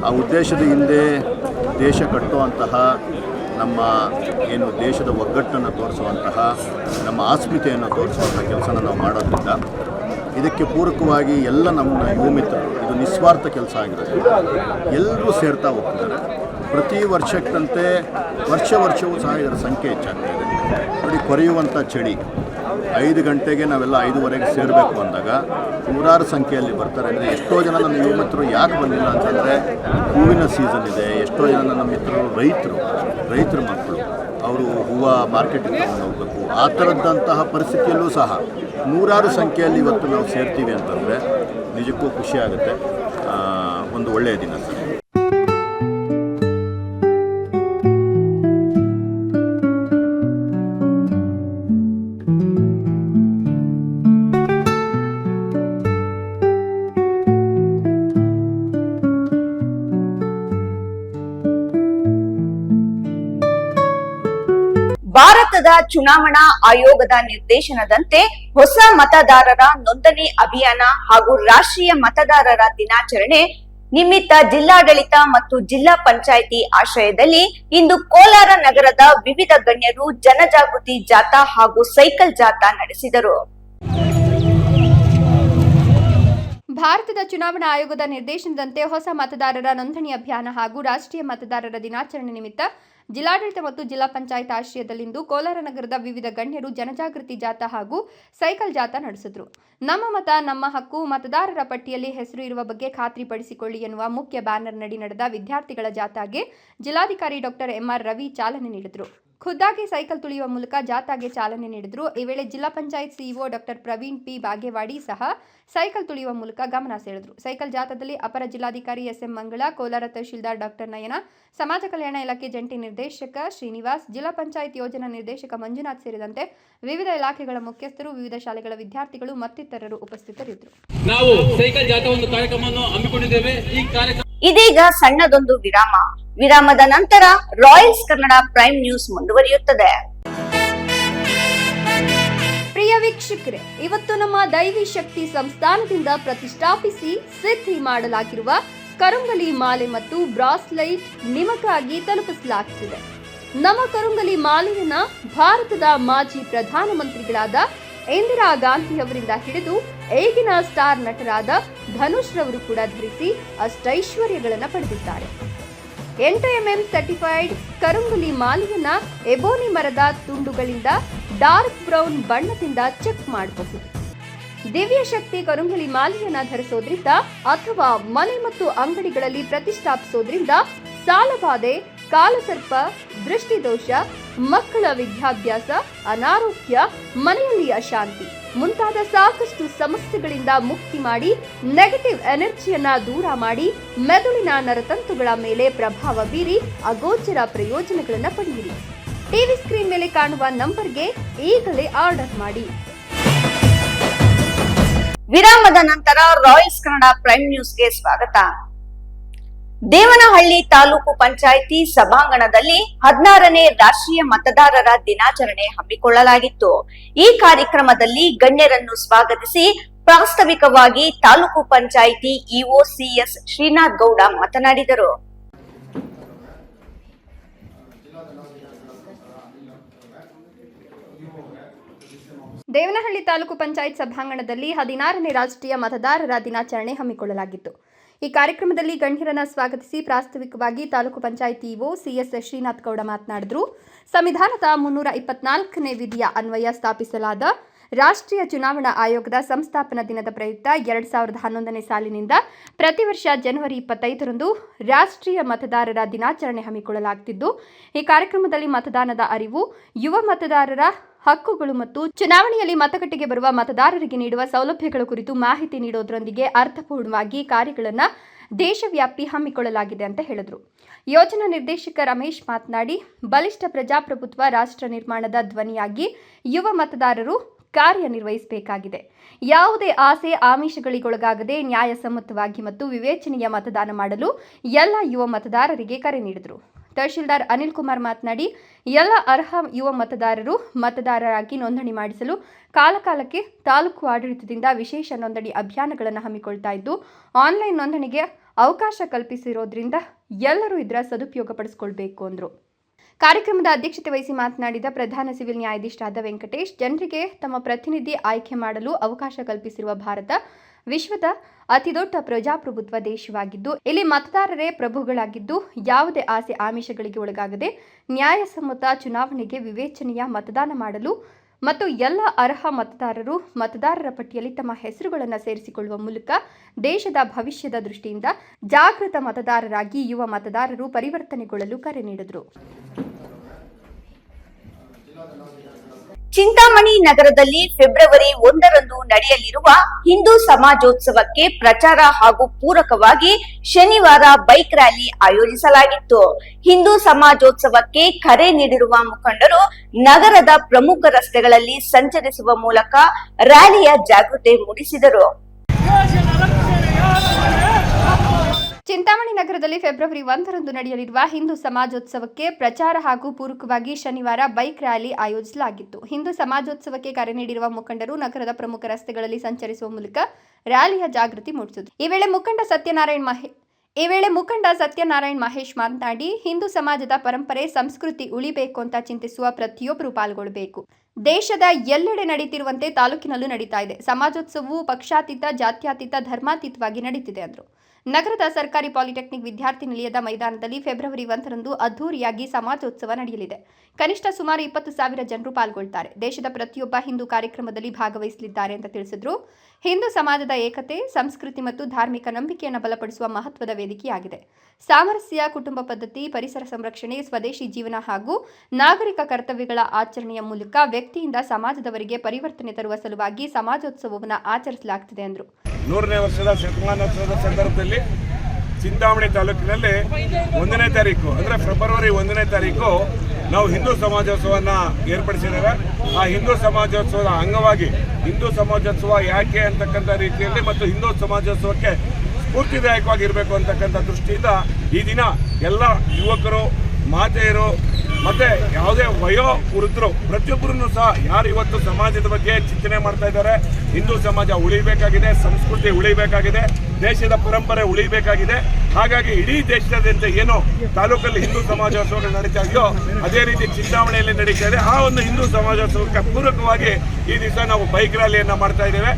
ಆ ಉದ್ದೇಶದ ಹಿಂದೆ ದೇಶ ಕಟ್ಟುವಂತಹ ನಮ್ಮ ಏನು ದೇಶದ ಒಗ್ಗಟ್ಟನ್ನು ತೋರಿಸುವಂತಹ, ನಮ್ಮ ಆಸ್ಮಿತೆಯನ್ನು ತೋರಿಸುವಂಥ ಕೆಲಸನ ನಾವು ಮಾಡೋದ್ರಿಂದ ಇದಕ್ಕೆ ಪೂರಕವಾಗಿ ಎಲ್ಲ ನಮ್ಮ ಯುವ ಮಿತ್ರರು, ಇದು ನಿಸ್ವಾರ್ಥ ಕೆಲಸ ಆಗಿರೋದು ಎಲ್ಲರೂ ಸೇರ್ತಾ ಹೋಗ್ತಿದ್ದಾರೆ. ಪ್ರತಿ ವರ್ಷಕ್ಕಂತೆ ವರ್ಷ ವರ್ಷವೂ ಸಹ ಇದರ ಸಂಖ್ಯೆ ಹೆಚ್ಚಾಗ್ತಾ ಇದೆ. ನೋಡಿ, ಕೊರೆಯುವಂಥ ಚಳಿ. ಐದು ಗಂಟೆಗೆ ನಾವೆಲ್ಲ ಐದುವರೆಗೆ ಸೇರಬೇಕು ಅಂದಾಗ ನೂರಾರು ಸಂಖ್ಯೆಯಲ್ಲಿ ಬರ್ತಾರೆ. ಅಂದರೆ ಎಷ್ಟೋ ಜನ ನಮ್ಮ ಯುವ ಮಿತ್ರರು ಯಾಕೆ ಬಂದಿಲ್ಲ ಅಂತಂದರೆ ಹೂವಿನ ಸೀಸನ್ ಇದೆ. ಎಷ್ಟೋ ಜನ ನನ್ನ ಮಿತ್ರರು ರೈತರು, ರೈತರ ಮಕ್ಕಳು, ಅವರು ಹೂವು ಮಾರ್ಕೆಟಿಗೆ ತಗೊಂಡು ಹೋಗಬೇಕು. ಆ ಥರದ್ದಂತಹ ಪರಿಸ್ಥಿತಿಯಲ್ಲೂ ಸಹ ನೂರಾರು ಸಂಖ್ಯೆಯಲ್ಲಿ ಇವತ್ತು ನಾವು ಸೇರ್ತೀವಿ ಅಂತಂದರೆ ನಿಜಕ್ಕೂ ಖುಷಿ ಆಗುತ್ತೆ. ಒಂದು ಒಳ್ಳೆಯ ದಿನ. ಚುನಾವಣಾ ಆಯೋಗದ ನಿರ್ದೇಶನದಂತೆ ಹೊಸ ಮತದಾರರ ನೋಂದಣಿ ಅಭಿಯಾನ ಹಾಗೂ ರಾಷ್ಟ್ರೀಯ ಮತದಾರರ ದಿನಾಚರಣೆ ನಿಮಿತ್ತ ಜಿಲ್ಲಾಡಳಿತ ಮತ್ತು ಜಿಲ್ಲಾ ಪಂಚಾಯಿತಿ ಆಶ್ರಯದಲ್ಲಿ ಇಂದು ಕೋಲಾರ ನಗರದ ವಿವಿಧ ಗಣ್ಯರು ಜನಜಾಗೃತಿ ಜಾಥಾ ಹಾಗೂ ಸೈಕಲ್ ಜಾಥಾ ನಡೆಸಿದರು. ಭಾರತದ ಚುನಾವಣಾ ಆಯೋಗದ ನಿರ್ದೇಶನದಂತೆ ಹೊಸ ಮತದಾರರ ನೋಂದಣಿ ಅಭಿಯಾನ ಹಾಗೂ ರಾಷ್ಟ್ರೀಯ ಮತದಾರರ ದಿನಾಚರಣೆ ನಿಮಿತ್ತ ಜಿಲ್ಲಾಡಳಿತ ಮತ್ತು ಜಿಲ್ಲಾ ಪಂಚಾಯತ್ ಆಶ್ರಯದಲ್ಲಿಂದು ಕೋಲಾರ ನಗರದ ವಿವಿಧ ಗಣ್ಯರು ಜನಜಾಗೃತಿ ಜಾಥಾ ಹಾಗೂ ಸೈಕಲ್ ಜಾಥಾ ನಡೆಸಿದ್ರು. ನಮ್ಮ ಮತ, ನಮ್ಮ ಹಕ್ಕು, ಮತದಾರರ ಪಟ್ಟಿಯಲ್ಲಿ ಹೆಸರು ಇರುವ ಬಗ್ಗೆ ಖಾತ್ರಿಪಡಿಸಿಕೊಳ್ಳಿ ಎನ್ನುವ ಮುಖ್ಯ ಬ್ಯಾನರ್ ನಡಿ ನಡೆದ ವಿದ್ಯಾರ್ಥಿಗಳ ಜಾಥಾಗೆ ಜಿಲ್ಲಾಧಿಕಾರಿ ಡಾಕ್ಟರ್ ಎಂಆರ್ ರವಿ ಚಾಲನೆ ನೀಡಿದರು. ಖುದ್ದಾಗಿ ಸೈಕಲ್ ತುಳಿಯುವ ಮೂಲಕ ಜಾಥಾಗೆ ಚಾಲನೆ ನೀಡಿದರು. ಈ ವೇಳೆ ಜಿಲ್ಲಾ panchayat CEO doctor Praveen P. Bagewadi ಸಹ ಸೈಕಲ್ ತುಳಿಯುವ ಮೂಲಕ ಗಮನ ಸೆಳೆದರು. ಸೈಕಲ್ ಜಾಥಾದಲ್ಲಿ ಅಪರ ಜಿಲ್ಲಾಧಿಕಾರಿ ಎಸ್. ಎಂ. ಮಂಗಳ ಕೋಲಾರ ತಹಶೀಲ್ದಾರ್ ಡಾಕ್ಟರ್ ನಯನ ಸಮಾಜ ಕಲ್ಯಾಣ ಇಲಾಖೆ ಜಂಟಿ ನಿರ್ದೇಶಕ ಶ್ರೀನಿವಾಸ್ ಜಿಲ್ಲಾ ಪಂಚಾಯತ್ ಯೋಜನಾ ನಿರ್ದೇಶಕ ಮಂಜುನಾಥ್ ಸೇರಿದಂತೆ ವಿವಿಧ ಇಲಾಖೆಗಳ ಮುಖ್ಯಸ್ಥರು ವಿವಿಧ ಶಾಲೆಗಳ ವಿದ್ಯಾರ್ಥಿಗಳು ಮತ್ತಿತರರು ಉಪಸ್ಥಿತರಿದ್ದರು. ನಾವು ಸೈಕಲ್ ಜಾಥಾ ಒಂದು ಕಾರ್ಯಕ್ರಮವನ್ನು ಹಮ್ಮಿಕೊಂಡಿದ್ದೇವೆ. ಈ ಕಾರ್ಯಕ್ರಮ ಇದೀಗ ಸಣ್ಣದೊಂದು ವಿರಾಮ. ವಿರಾಮದ ನಂತರ ರಾಯಲ್ಸ್ ಕನ್ನಡ ಪ್ರೈಮ್ ನ್ಯೂಸ್ ಮುಂದುವರಿಯುತ್ತದೆ. ಪ್ರಿಯ ವೀಕ್ಷಕರೇ, ಇವತ್ತು ನಮ್ಮ ದೈವಿ ಶಕ್ತಿ ಸಂಸ್ಥಾನದಿಂದ ಪ್ರತಿಷ್ಠಾಪಿಸಿ ಸಿದ್ಧಿ ಮಾಡಲಾಗಿರುವ ಕರುಂಗಲಿ ಮಾಲೆ ಮತ್ತು ಬ್ರಾಸ್ಲೈಟ್ ನಿಮಗಾಗಿ ತಲುಪಿಸಲಾಗುತ್ತಿದೆ. ನಮ್ಮ ಕರುಂಗಲಿ ಮಾಲೆಯನ್ನ ಭಾರತದ ಮಾಜಿ ಪ್ರಧಾನಮಂತ್ರಿಗಳಾದ ಇಂದಿರಾ ಗಾಂಧಿ ಅವರಿಂದ ಹಿಡಿದು ಈಗಿನ ಸ್ಟಾರ್ ನಟರಾದ ಧನುಷ್ ರವರು ಕೂಡ ಧರಿಸಿ ಅಷ್ಟೈಶ್ವರ್ಯಗಳನ್ನು ಪಡೆದಿದ್ದಾರೆ. ಎಂಟು ಎಂಎಂ ಸರ್ಟಿಫೈಡ್ ಕರುಂಗುಲಿ ಮಾಲೆಯನ್ನ ಎಬೋನಿ ಮರದ ತುಂಡುಗಳಿಂದ ಡಾರ್ಕ್ ಬ್ರೌನ್ ಬಣ್ಣದಿಂದ ಚೆಕ್ ಮಾಡಬಹುದು. ದಿವ್ಯ ಶಕ್ತಿ ಕರುಂಗುಲಿ ಮಾಲೆಯನ್ನ ಧರಿಸೋದ್ರಿಂದ ಅಥವಾ ಮನೆ ಮತ್ತು ಅಂಗಡಿಗಳಲ್ಲಿ ಪ್ರತಿಷ್ಠಾಪಿಸೋದ್ರಿಂದ ಸಾಲಬಾಧೆ, ಕಾಲಸರ್ಪ, ದೃಷ್ಟಿದೋಷ ಮಕ್ಕಳ ವಿದ್ಯಾಭ್ಯಾಸ, ಅನಾರೋಗ್ಯ, ಮನೆಯಲ್ಲಿ ಅಶಾಂತಿ ಮುಂತಾದ ಸಾಕಷ್ಟು ಸಮಸ್ಯೆಗಳಿಂದ ಮುಕ್ತಿ ಮಾಡಿ ನೆಗೆಟಿವ್ ಎನರ್ಜಿಯನ್ನ ದೂರ ಮಾಡಿ, ಮೆದುಳಿನ ನರತಂತುಗಳ ಮೇಲೆ ಪ್ರಭಾವ ಬೀರಿ, ಅಗೋಚರ ಪ್ರಯೋಜನಗಳನ್ನು ಪಡೆಯಿರಿ. ಟಿವಿ ಸ್ಕ್ರೀನ್ ಮೇಲೆ ಕಾಣುವ ನಂಬರ್ಗೆ ಈಗಲೇ ಆರ್ಡರ್ ಮಾಡಿ. ವಿರಾಮದ ನಂತರ ರಾಯಲ್ಸ್ ಕನ್ನಡ ಪ್ರೈಮ್ ನ್ಯೂಸ್ಗೆ ಸ್ವಾಗತ. ದೇವನಹಳ್ಳಿ ತಾಲೂಕು ಪಂಚಾಯಿತಿ ಸಭಾಂಗಣದಲ್ಲಿ ಹದಿನಾರನೇ ರಾಷ್ಟ್ರೀಯ ಮತದಾರರ ದಿನಾಚರಣೆ ಹಮ್ಮಿಕೊಳ್ಳಲಾಗಿತ್ತು. ಈ ಕಾರ್ಯಕ್ರಮದಲ್ಲಿ ಗಣ್ಯರನ್ನು ಸ್ವಾಗತಿಸಿ ಪ್ರಾಸ್ತಾವಿಕವಾಗಿ ತಾಲೂಕು ಪಂಚಾಯಿತಿ ಇಒ ಸಿಎಸ್ ಶ್ರೀನಾಥ್ ಗೌಡ ಮಾತನಾಡಿದರು. ದೇವನಹಳ್ಳಿ ತಾಲೂಕು ಪಂಚಾಯತ್ ಸಭಾಂಗಣದಲ್ಲಿ ಹದಿನಾರನೇ ರಾಷ್ಟ್ರೀಯ ಮತದಾರರ ದಿನಾಚರಣೆ ಹಮ್ಮಿಕೊಳ್ಳಲಾಗಿತ್ತು. ಈ ಕಾರ್ಯಕ್ರಮದಲ್ಲಿ ಗಣ್ಯರನ್ನ ಸ್ವಾಗತಿಸಿ ಪ್ರಾಸ್ತಾವಿಕವಾಗಿ ತಾಲೂಕು ಪಂಚಾಯತ್ ಇಒ ಸಿಎಸ್ ಶ್ರೀನಾಥ್ ಗೌಡ ಮಾತನಾಡಿದರು. ಸಂವಿಧಾನದ ಮುನ್ನೂರ ಇಪ್ಪತ್ನಾಲ್ಕನೇ ವಿಧಿಯ ಅನ್ವಯ ಸ್ಥಾಪಿಸಲಾದ ರಾಷ್ಟ್ರೀಯ ಚುನಾವಣಾ ಆಯೋಗದ ಸಂಸ್ಥಾಪನಾ ದಿನದ ಪ್ರಯುಕ್ತ ಎರಡ್ ಸಾವಿರದ ಹನ್ನೊಂದನೇ ಸಾಲಿನಿಂದ ಪ್ರತಿ ವರ್ಷ ಜನವರಿ ಇಪ್ಪತ್ತೈದರಂದು ರಾಷ್ಟ್ರೀಯ ಮತದಾರರ ದಿನಾಚರಣೆ ಹಮ್ಮಿಕೊಳ್ಳಲಾಗುತ್ತಿದ್ದು ಈ ಕಾರ್ಯಕ್ರಮದಲ್ಲಿ ಮತದಾನದ ಅರಿವು ಯುವ ಮತದಾರರ ಹಕ್ಕುಗಳು ಮತ್ತು ಚುನಾವಣೆಯಲ್ಲಿ ಮತಗಟ್ಟೆಗೆ ಬರುವ ಮತದಾರರಿಗೆ ನೀಡುವ ಸೌಲಭ್ಯಗಳ ಕುರಿತು ಮಾಹಿತಿ ನೀಡೋದರೊಂದಿಗೆ ಅರ್ಥಪೂರ್ಣವಾಗಿ ಕಾರ್ಯಗಳನ್ನು ದೇಶವ್ಯಾಪಿ ಹಮ್ಮಿಕೊಳ್ಳಲಾಗಿದೆ ಅಂತ ಹೇಳಿದರು. ಯೋಜನಾ ನಿರ್ದೇಶಕ ರಮೇಶ್ ಮಾತನಾಡಿ, ಬಲಿಷ್ಠ ಪ್ರಜಾಪ್ರಭುತ್ವ ರಾಷ್ಟ್ರ ನಿರ್ಮಾಣದ ಧ್ವನಿಯಾಗಿ ಯುವ ಮತದಾರರು ಕಾರ್ಯನಿರ್ವಹಿಸಬೇಕಾಗಿದೆ. ಯಾವುದೇ ಆಸೆ ಆಮಿಷಗಳಿಗೊಳಗಾಗದೆ ನ್ಯಾಯಸಮ್ಮತವಾಗಿ ಮತ್ತು ವಿವೇಚನೆಯ ಮತದಾನ ಮಾಡಲು ಎಲ್ಲ ಯುವ ಮತದಾರರಿಗೆ ಕರೆ ನೀಡಿದರು. ತಹಶೀಲ್ದಾರ್ ಅನಿಲ್ ಕುಮಾರ್ ಮಾತನಾಡಿ, ಎಲ್ಲ ಅರ್ಹ ಯುವ ಮತದಾರರು ಮತದಾರರಾಗಿ ನೋಂದಣಿ ಮಾಡಿಸಲು ಕಾಲಕಾಲಕ್ಕೆ ತಾಲೂಕು ಆಡಳಿತದಿಂದ ವಿಶೇಷ ನೋಂದಣಿ ಅಭಿಯಾನಗಳನ್ನು ಹಮ್ಮಿಕೊಳ್ತಾ ಇದ್ದು, ಆನ್ಲೈನ್ ನೋಂದಣಿಗೆ ಅವಕಾಶ ಕಲ್ಪಿಸಿರೋದ್ರಿಂದ ಎಲ್ಲರೂ ಇದರ ಸದುಪಯೋಗ ಪಡಿಸ್ಕೊಳ್ಬೇಕು ಅಂದರು. ಕಾರ್ಯಕ್ರಮದ ಅಧ್ಯಕ್ಷತೆ ವಹಿಸಿ ಮಾತನಾಡಿದ ಪ್ರಧಾನ ಸಿವಿಲ್ ನ್ಯಾಯಾಧೀಶರಾದ ವೆಂಕಟೇಶ್, ಜನರಿಗೆ ತಮ್ಮ ಪ್ರತಿನಿಧಿ ಆಯ್ಕೆ ಮಾಡಲು ಅವಕಾಶ ಕಲ್ಪಿಸಿರುವ ಭಾರತ ವಿಶ್ವದ ಅತಿದೊಡ್ಡ ಪ್ರಜಾಪ್ರಭುತ್ವ ದೇಶವಾಗಿದ್ದು, ಇಲ್ಲಿ ಮತದಾರರೇ ಪ್ರಭುಗಳಾಗಿದ್ದು, ಯಾವುದೇ ಆಸೆ ಆಮಿಷಗಳಿಗೆ ಒಳಗಾಗದೆ ನ್ಯಾಯಸಮ್ಮತ ಚುನಾವಣೆಗೆ ವಿವೇಚನೆಯ ಮತದಾನ ಮಾಡಲು ಮತ್ತು ಎಲ್ಲ ಅರ್ಹ ಮತದಾರರು ಮತದಾರರ ಪಟ್ಟಿಯಲ್ಲಿ ತಮ್ಮ ಹೆಸರುಗಳನ್ನು ಸೇರಿಸಿಕೊಳ್ಳುವ ಮೂಲಕ ದೇಶದ ಭವಿಷ್ಯದ ದೃಷ್ಟಿಯಿಂದ ಜಾಗೃತ ಮತದಾರರಾಗಿ ಯುವ ಮತದಾರರು ಪರಿವರ್ತನೆಗೊಳ್ಳಲು ಕರೆ ನೀಡಿದರು. ಚಿಂತಾಮಣಿ ನಗರದಲ್ಲಿ ಫೆಬ್ರವರಿ ಒಂದರಂದು ನಡೆಯಲಿರುವ ಹಿಂದೂ ಸಮಾಜೋತ್ಸವಕ್ಕೆ ಪ್ರಚಾರ ಹಾಗೂ ಪೂರಕವಾಗಿ ಶನಿವಾರ ಬೈಕ್ ರ್ಯಾಲಿ ಆಯೋಜಿಸಲಾಗಿತ್ತು. ಹಿಂದೂ ಸಮಾಜೋತ್ಸವಕ್ಕೆ ಕರೆ ನೀಡಿರುವ ಮುಖಂಡರು ನಗರದ ಪ್ರಮುಖ ರಸ್ತೆಗಳಲ್ಲಿ ಸಂಚರಿಸುವ ಮೂಲಕ ರ್ಯಾಲಿಯ ಜಾಗೃತಿ ಮೂಡಿಸಿದರು. ಚಿಂತಾಮಣಿ ನಗರದಲ್ಲಿ ಫೆಬ್ರವರಿ ಒಂದರಂದು ನಡೆಯಲಿರುವ ಹಿಂದೂ ಸಮಾಜೋತ್ಸವಕ್ಕೆ ಪ್ರಚಾರ ಹಾಗೂ ಪೂರಕವಾಗಿ ಶನಿವಾರ ಬೈಕ್ ರ್ಯಾಲಿ ಆಯೋಜಿಸಲಾಗಿತ್ತು. ಹಿಂದೂ ಸಮಾಜೋತ್ಸವಕ್ಕೆ ಕರೆ ನೀಡಿರುವ ಮುಖಂಡರು ನಗರದ ಪ್ರಮುಖ ರಸ್ತೆಗಳಲ್ಲಿ ಸಂಚರಿಸುವ ಮೂಲಕ ರ್ಯಾಲಿಯ ಜಾಗೃತಿ ಮೂಡಿಸಿದರು. ಈ ವೇಳೆ ಮುಖಂಡ ಸತ್ಯನಾರಾಯಣ್ ಮಹೇ, ಈ ವೇಳೆ ಮುಖಂಡ ಸತ್ಯನಾರಾಯಣ್ ಮಹೇಶ್ ಮಾತನಾಡಿ, ಹಿಂದೂ ಸಮಾಜದ ಪರಂಪರೆ, ಸಂಸ್ಕೃತಿ ಉಳಿಬೇಕು ಅಂತ ಚಿಂತಿಸುವ ಪ್ರತಿಯೊಬ್ಬರು ಪಾಲ್ಗೊಳ್ಳಬೇಕು. ದೇಶದ ಎಲ್ಲೆಡೆ ನಡೀತಿರುವಂತೆ ತಾಲೂಕಿನಲ್ಲೂ ನಡೀತಾ ಇದೆ. ಸಮಾಜೋತ್ಸವವು ಪಕ್ಷಾತೀತ, ಜಾತ್ಯಾತೀತ, ಧರ್ಮಾತೀತವಾಗಿ ನಡೀತಿದೆ, ಅಂದರು. ನಗರದ ಸರ್ಕಾರಿ ಪಾಲಿಟೆಕ್ನಿಕ್ ವಿದ್ಯಾರ್ಥಿ ನಿಲಯದ ಮೈದಾನದಲ್ಲಿ ಫೆಬ್ರವರಿ ಒಂದರಂದು ಅದ್ದೂರಿಯಾಗಿ ಸಮಾಜೋತ್ಸವ ನಡೆಯಲಿದೆ. ಕನಿಷ್ಠ ಸುಮಾರು ಇಪ್ಪತ್ತು ಸಾವಿರ ಜನರು ಪಾಲ್ಗೊಳ್ತಾರೆ. ದೇಶದ ಪ್ರತಿಯೊಬ್ಬ ಹಿಂದೂ ಕಾರ್ಯಕ್ರಮದಲ್ಲಿ ಭಾಗವಹಿಸಲಿದ್ದಾರೆ ಅಂತ ತಿಳಿಸಿದ್ರು. ಹಿಂದೂ ಸಮಾಜದ ಏಕತೆ, ಸಂಸ್ಕೃತಿ ಮತ್ತು ಧಾರ್ಮಿಕ ನಂಬಿಕೆಯನ್ನು ಬಲಪಡಿಸುವ ಮಹತ್ವದ ವೇದಿಕೆಯಾಗಿದೆ. ಸಾಮರಸ್ಯ, ಕುಟುಂಬ ಪದ್ಧತಿ, ಪರಿಸರ ಸಂರಕ್ಷಣೆ, ಸ್ವದೇಶಿ ಜೀವನ ಹಾಗೂ ನಾಗರಿಕ ಕರ್ತವ್ಯಗಳ ಆಚರಣೆಯ ಮೂಲಕ ವ್ಯಕ್ತಿಯಿಂದ ಸಮಾಜದವರಿಗೆ ಪರಿವರ್ತನೆ ತರುವ ಸಲುವಾಗಿ ಸಮಾಜೋತ್ಸವವನ್ನು ಆಚರಿಸಲಾಗುತ್ತಿದೆ ಎಂದರು ನೂರನೇ ವರ್ಷದ ಶತಮಾನೋತ್ಸವದ ಸಂದರ್ಭದಲ್ಲಿ ಚಿಂತಾಮಣಿ ತಾಲೂಕಿನಲ್ಲಿ ಒಂದನೇ ತಾರೀಕು, ಅಂದರೆ ಫೆಬ್ರವರಿ ಒಂದನೇ ತಾರೀಕು ನಾವು ಹಿಂದೂ ಸಮಾಜೋತ್ಸವವನ್ನು ಏರ್ಪಡಿಸಿದ್ದೇವೆ. ಆ ಹಿಂದೂ ಸಮಾಜೋತ್ಸವದ ಅಂಗವಾಗಿ ಹಿಂದೂ ಸಮಾಜೋತ್ಸವ ಯಾಕೆ ಅಂತಕ್ಕಂಥ ರೀತಿಯಲ್ಲಿ ಮತ್ತು ಹಿಂದೂ ಸಮಾಜೋತ್ಸವಕ್ಕೆ ಸ್ಫೂರ್ತಿದಾಯಕವಾಗಿರಬೇಕು ಅಂತಕ್ಕಂಥ ದೃಷ್ಟಿಯಿಂದ ಈ ದಿನ ಎಲ್ಲ ಯುವಕರು, ಮಾತೆಯರು ಮತ್ತೆ ಯಾವುದೇ ವಯೋ ಕುರುತರು ಪ್ರತಿಯೊಬ್ಬರನ್ನು ಸಹ ಯಾರು ಇವತ್ತು ಸಮಾಜದ ಬಗ್ಗೆ ಚಿಂತನೆ ಮಾಡ್ತಾ ಇದ್ದಾರೆ, ಹಿಂದೂ ಸಮಾಜ ಉಳಿಬೇಕಾಗಿದೆ, ಸಂಸ್ಕೃತಿ ಉಳಿಬೇಕಾಗಿದೆ, ದೇಶದ ಪರಂಪರೆ ಉಳಿಬೇಕಾಗಿದೆ. ಹಾಗಾಗಿ ಇಡೀ ದೇಶದಾದ್ಯಂತ ಏನು ತಾಲೂಕಲ್ಲಿ ಹಿಂದೂ ಸಮಾಜೋತ್ಸವಗಳು ನಡೀತಾ ಇದೆಯೋ, ಅದೇ ರೀತಿ ಚಿಂತಾಮಣಿಯಲ್ಲಿ ನಡೀತಾ ಇದೆ. ಆ ಒಂದು ಹಿಂದೂ ಸಮಾಜೋತ್ಸವಕ್ಕೆ ಪೂರಕವಾಗಿ ಈ ದಿವಸ ನಾವು ಬೈಕ್ ರ್ಯಾಲಿಯನ್ನು ಮಾಡ್ತಾ ಇದ್ದೇವೆ.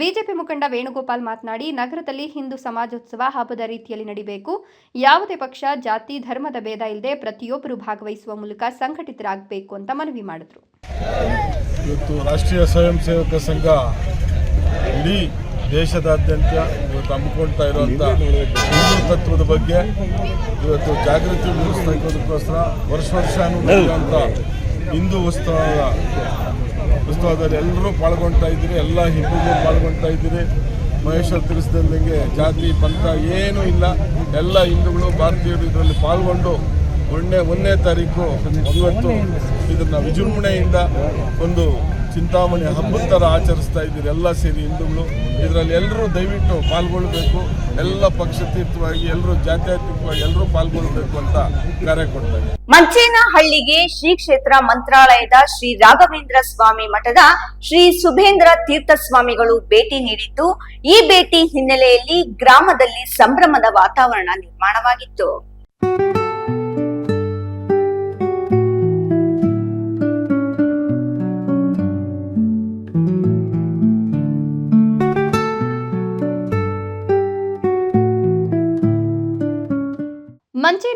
ಬಿಜೆಪಿ ಮುಖಂಡ ವೇಣುಗೋಪಾಲ್ ಮಾತನಾಡಿ, ನಗರದಲ್ಲಿ ಹಿಂದೂ ಸಮಾಜೋತ್ಸವ ಹಬ್ಬದ ರೀತಿಯಲ್ಲಿ ನಡೀಬೇಕು. ಯಾವುದೇ ಪಕ್ಷ, ಜಾತಿ, ಧರ್ಮದ ಭೇದ ಇಲ್ಲದೆ ಪ್ರತಿಯೊಬ್ಬರು ಭಾಗವಹಿಸುವ ಮೂಲಕ ಸಂಘಟಿತರಾಗಬೇಕು ಅಂತ ಮನವಿ ಮಾಡಿದ್ರು. ಇವತ್ತು ರಾಷ್ಟ್ರೀಯ ಸ್ವಯಂ ಸೇವಕ ಸಂಘ ಇಡೀ ದೇಶದಾದ್ಯಂತ ಇವತ್ತು ಹಮ್ಮಿಕೊಳ್ತಾ ಇರುವಂಥ ಹಿಂದೂ ತತ್ವದ ಬಗ್ಗೆ ಇವತ್ತು ಜಾಗೃತಿ ಮೂಡಿಸ್ತಕ್ಕೋದಕ್ಕೋಸ್ಕರ ವರ್ಷ ವರ್ಷ ನಡೆಯುವಂಥ ಹಿಂದೂ ಉತ್ಸವದ ಉತ್ಸವದಲ್ಲಿ ಎಲ್ಲರೂ ಪಾಲ್ಗೊಳ್ತಾ ಇದ್ದೀರಿ, ಎಲ್ಲ ಹಿಂದೂಗಳು ಪಾಲ್ಗೊಳ್ತಾ ಇದ್ದೀರಿ. ಮಹೇಶ್ವರ್ ತಿಳಿಸಿದಂಗೆ ಜಾತಿ, ಪಂಥ ಏನೂ ಇಲ್ಲ. ಎಲ್ಲ ಹಿಂದೂಗಳು ಭಾರತೀಯರು ಇದರಲ್ಲಿ ಪಾಲ್ಗೊಂಡು ಒಂದನೇ ಒಂದನೇ ತಾರೀಕು ಇವತ್ತು ಇದನ್ನು ವಿಜೃಂಭಣೆಯಿಂದ ಒಂದು ಚಿಂತಾಮಣಿ ಹಬ್ಬದ ಥರ ಆಚರಿಸ್ತಾ ಇದ್ದೀರಿ, ಎಲ್ಲ ಸೇರಿ ಹಿಂದೂಗಳು. ಇದರಲ್ಲಿ ಎಲ್ಲರೂ ದಯವಿಟ್ಟು ಪಾಲ್ಗೊಳ್ಬೇಕು. ಎಲ್ಲ ಪಕ್ಷತೀರ್ಥವಾಗಿ ಎಲ್ಲರೂ ಜಾತ್ಯಾತೀತವಾಗಿ ಎಲ್ಲರೂ ಪಾಲ್ಗೊಳ್ಬೇಕು ಅಂತ ಕರೆ ಕೊಡ್ತಾರೆ ಮಂಚೇನಹಳ್ಳಿಗೆ ಶ್ರೀ ಕ್ಷೇತ್ರ ಮಂತ್ರಾಲಯದ ಶ್ರೀ ರಾಘವೇಂದ್ರ ಸ್ವಾಮಿ ಮಠದ ಶ್ರೀ ಸುಭೇಂದ್ರ ತೀರ್ಥ ಸ್ವಾಮಿಗಳು ಭೇಟಿ ನೀಡಿದ್ದು, ಈ ಭೇಟಿ ಹಿನ್ನೆಲೆಯಲ್ಲಿ ಗ್ರಾಮದಲ್ಲಿ ಸಂಭ್ರಮದ ವಾತಾವರಣ ನಿರ್ಮಾಣವಾಗಿತ್ತು.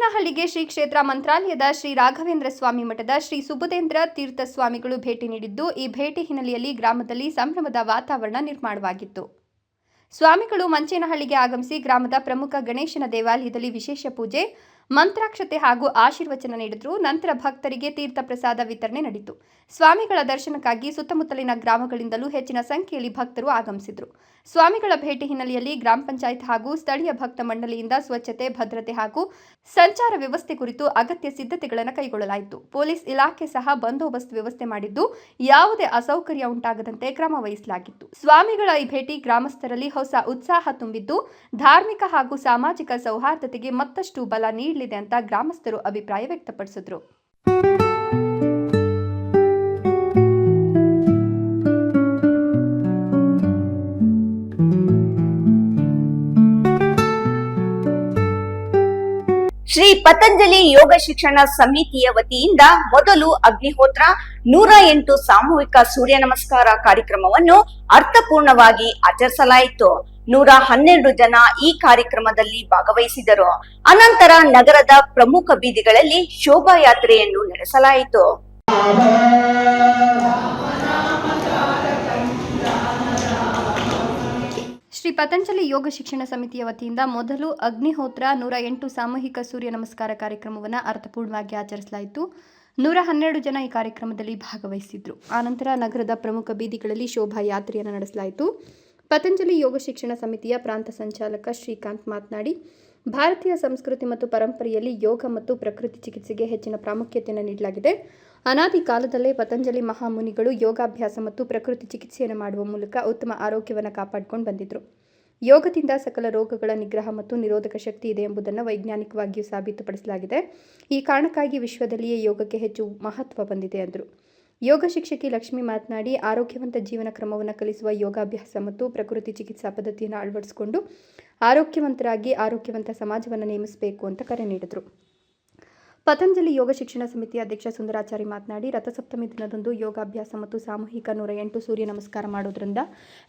ಮಂಚೇನಹಳ್ಳಿಗೆ ಶ್ರೀ ಕ್ಷೇತ್ರ ಮಂತ್ರಾಲಯದ ಶ್ರೀ ರಾಘವೇಂದ್ರ ಸ್ವಾಮಿ ಮಠದ ಶ್ರೀ ಸುಬುಧೇಂದ್ರ ತೀರ್ಥ ಸ್ವಾಮಿಗಳು ಭೇಟಿ ನೀಡಿದ್ದು, ಈ ಭೇಟಿ ಹಿನ್ನೆಲೆಯಲ್ಲಿ ಗ್ರಾಮದಲ್ಲಿ ಸಂಭ್ರಮದ ವಾತಾವರಣ ನಿರ್ಮಾಣವಾಗಿತ್ತು. ಸ್ವಾಮಿಗಳು ಮಂಚೇನಹಳ್ಳಿಗೆ ಆಗಮಿಸಿ ಗ್ರಾಮದ ಪ್ರಮುಖ ಗಣೇಶನ ದೇವಾಲಯದಲ್ಲಿ ವಿಶೇಷ ಪೂಜೆ, ಮಂತ್ರಾಕ್ಷತೆ ಹಾಗೂ ಆಶೀರ್ವಚನ ನೀಡಿದ್ರು. ನಂತರ ಭಕ್ತರಿಗೆ ತೀರ್ಥ ಪ್ರಸಾದ ವಿತರಣೆ ನಡೆಯಿತು ಸ್ವಾಮಿಗಳ ದರ್ಶನಕ್ಕಾಗಿ ಸುತ್ತಮುತ್ತಲಿನ ಗ್ರಾಮಗಳಿಂದಲೂ ಹೆಚ್ಚಿನ ಸಂಖ್ಯೆಯಲ್ಲಿ ಭಕ್ತರು ಆಗಮಿಸಿದ್ರು. ಸ್ವಾಮಿಗಳ ಭೇಟಿ ಹಿನ್ನೆಲೆಯಲ್ಲಿ ಗ್ರಾಮ ಪಂಚಾಯತ್ ಹಾಗೂ ಸ್ಥಳೀಯ ಭಕ್ತ ಮಂಡಳಿಯಿಂದ ಸ್ವಚ್ಛತೆ, ಭದ್ರತೆ ಹಾಗೂ ಸಂಚಾರ ವ್ಯವಸ್ಥೆ ಕುರಿತು ಅಗತ್ಯ ಸಿದ್ಧತೆಗಳನ್ನು ಕೈಗೊಳ್ಳಲಾಯಿತು. ಪೊಲೀಸ್ ಇಲಾಖೆ ಸಹ ಬಂದೋಬಸ್ತ್ ವ್ಯವಸ್ಥೆ ಮಾಡಿದ್ದು, ಯಾವುದೇ ಅಸೌಕರ್ಯ ಉಂಟಾಗದಂತೆ ಕ್ರಮ ವಹಿಸಲಾಗಿತ್ತು. ಸ್ವಾಮಿಗಳ ಈ ಭೇಟಿ ಗ್ರಾಮಸ್ಥರಲ್ಲಿ ಹೊಸ ಉತ್ಸಾಹ ತುಂಬಿದ್ದು, ಧಾರ್ಮಿಕ ಹಾಗೂ ಸಾಮಾಜಿಕ ಸೌಹಾರ್ದತೆಗೆ ಮತ್ತಷ್ಟು ಬಲ ನೀಡಲಿದೆ ಅಂತ ಗ್ರಾಮಸ್ಥರು ಅಭಿಪ್ರಾಯ ವ್ಯಕ್ತಪಡಿಸಿದ್ರು. ಶ್ರೀ ಪತಂಜಲಿ ಯೋಗ ಶಿಕ್ಷಣ ಸಮಿತಿಯ ವತಿಯಿಂದ ಮೊದಲು ಅಗ್ನಿಹೋತ್ರ ನೂರ ಎಂಟು ಸಾಮೂಹಿಕ ಸೂರ್ಯ ನಮಸ್ಕಾರ ಕಾರ್ಯಕ್ರಮವನ್ನು ಅರ್ಥಪೂರ್ಣವಾಗಿ ಆಚರಿಸಲಾಯಿತು. ನೂರ ಹನ್ನೆರಡು ಜನ ಈ ಕಾರ್ಯಕ್ರಮದಲ್ಲಿ ಭಾಗವಹಿಸಿದರು. ಅನಂತರ ನಗರದ ಪ್ರಮುಖ ಬೀದಿಗಳಲ್ಲಿ ಶೋಭಾಯಾತ್ರೆಯನ್ನು ನಡೆಸಲಾಯಿತು. ಶ್ರೀ ಪತಂಜಲಿ ಯೋಗ ಶಿಕ್ಷಣ ಸಮಿತಿಯ ವತಿಯಿಂದ ಮೊದಲು ಅಗ್ನಿಹೋತ್ರ ನೂರ ಎಂಟು ಸಾಮೂಹಿಕ ಸೂರ್ಯ ನಮಸ್ಕಾರ ಕಾರ್ಯಕ್ರಮವನ್ನು ಅರ್ಥಪೂರ್ಣವಾಗಿ ಆಚರಿಸಲಾಯಿತು. ನೂರ ಹನ್ನೆರಡು ಜನ ಈ ಕಾರ್ಯಕ್ರಮದಲ್ಲಿ ಭಾಗವಹಿಸಿದ್ರು. ಆನಂತರ ನಗರದ ಪ್ರಮುಖ ಬೀದಿಗಳಲ್ಲಿ ಶೋಭಾಯಾತ್ರೆಯನ್ನು ನಡೆಸಲಾಯಿತು. ಪತಂಜಲಿ ಯೋಗ ಶಿಕ್ಷಣ ಸಮಿತಿಯ ಪ್ರಾಂತ ಸಂಚಾಲಕ ಶ್ರೀಕಾಂತ್ ಮಾತನಾಡಿ ಭಾರತೀಯ ಸಂಸ್ಕೃತಿ ಮತ್ತು ಪರಂಪರೆಯಲ್ಲಿ ಯೋಗ ಮತ್ತು ಪ್ರಕೃತಿ ಚಿಕಿತ್ಸೆಗೆ ಹೆಚ್ಚಿನ ಪ್ರಾಮುಖ್ಯತೆಯನ್ನು ನೀಡಲಾಗಿದೆ. ಅನಾದಿ ಕಾಲದಲ್ಲೇ ಪತಂಜಲಿ ಮಹಾಮುನಿಗಳು ಯೋಗಾಭ್ಯಾಸ ಮತ್ತು ಪ್ರಕೃತಿ ಚಿಕಿತ್ಸೆಯನ್ನು ಮಾಡುವ ಮೂಲಕ ಉತ್ತಮ ಆರೋಗ್ಯವನ್ನು ಕಾಪಾಡಿಕೊಂಡು ಬಂದಿದ್ರು. ಯೋಗದಿಂದ ಸಕಲ ರೋಗಗಳ ನಿಗ್ರಹ ಮತ್ತು ನಿರೋಧಕ ಶಕ್ತಿ ಇದೆ ಎಂಬುದನ್ನು ವೈಜ್ಞಾನಿಕವಾಗಿಯೂ ಸಾಬೀತುಪಡಿಸಲಾಗಿದೆ. ಈ ಕಾರಣಕ್ಕಾಗಿ ವಿಶ್ವದಲ್ಲಿಯೇ ಯೋಗಕ್ಕೆ ಹೆಚ್ಚು ಮಹತ್ವ ಬಂದಿದೆ ಎಂದರು ಯೋಗ ಶಿಕ್ಷಕಿ ಲಕ್ಷ್ಮಿ ಮಾತನಾಡಿ, ಆರೋಗ್ಯವಂತ ಜೀವನ ಕ್ರಮವನ್ನು ಕಲಿಸುವ ಯೋಗಾಭ್ಯಾಸ ಮತ್ತು ಪ್ರಕೃತಿ ಚಿಕಿತ್ಸಾ ಪದ್ಧತಿಯನ್ನು ಅಳವಡಿಸಿಕೊಂಡು ಆರೋಗ್ಯವಂತರಾಗಿ ಆರೋಗ್ಯವಂತ ಸಮಾಜವನ್ನು ನೇಮಿಸಬೇಕು ಅಂತ ಕರೆ ನೀಡಿದರು. ಪತಂಜಲಿ ಯೋಗ ಶಿಕ್ಷಣ ಸಮಿತಿ ಅಧ್ಯಕ್ಷ ಸುಂದರಾಚಾರಿ ಮಾತನಾಡಿ, ರಥಸಪ್ತಮಿ ದಿನದಂದು ಯೋಗಾಭ್ಯಾಸ ಮತ್ತು ಸಾಮೂಹಿಕ ನೂರ ಎಂಟು ಸೂರ್ಯ ನಮಸ್ಕಾರ ಮಾಡೋದ್ರಿಂದ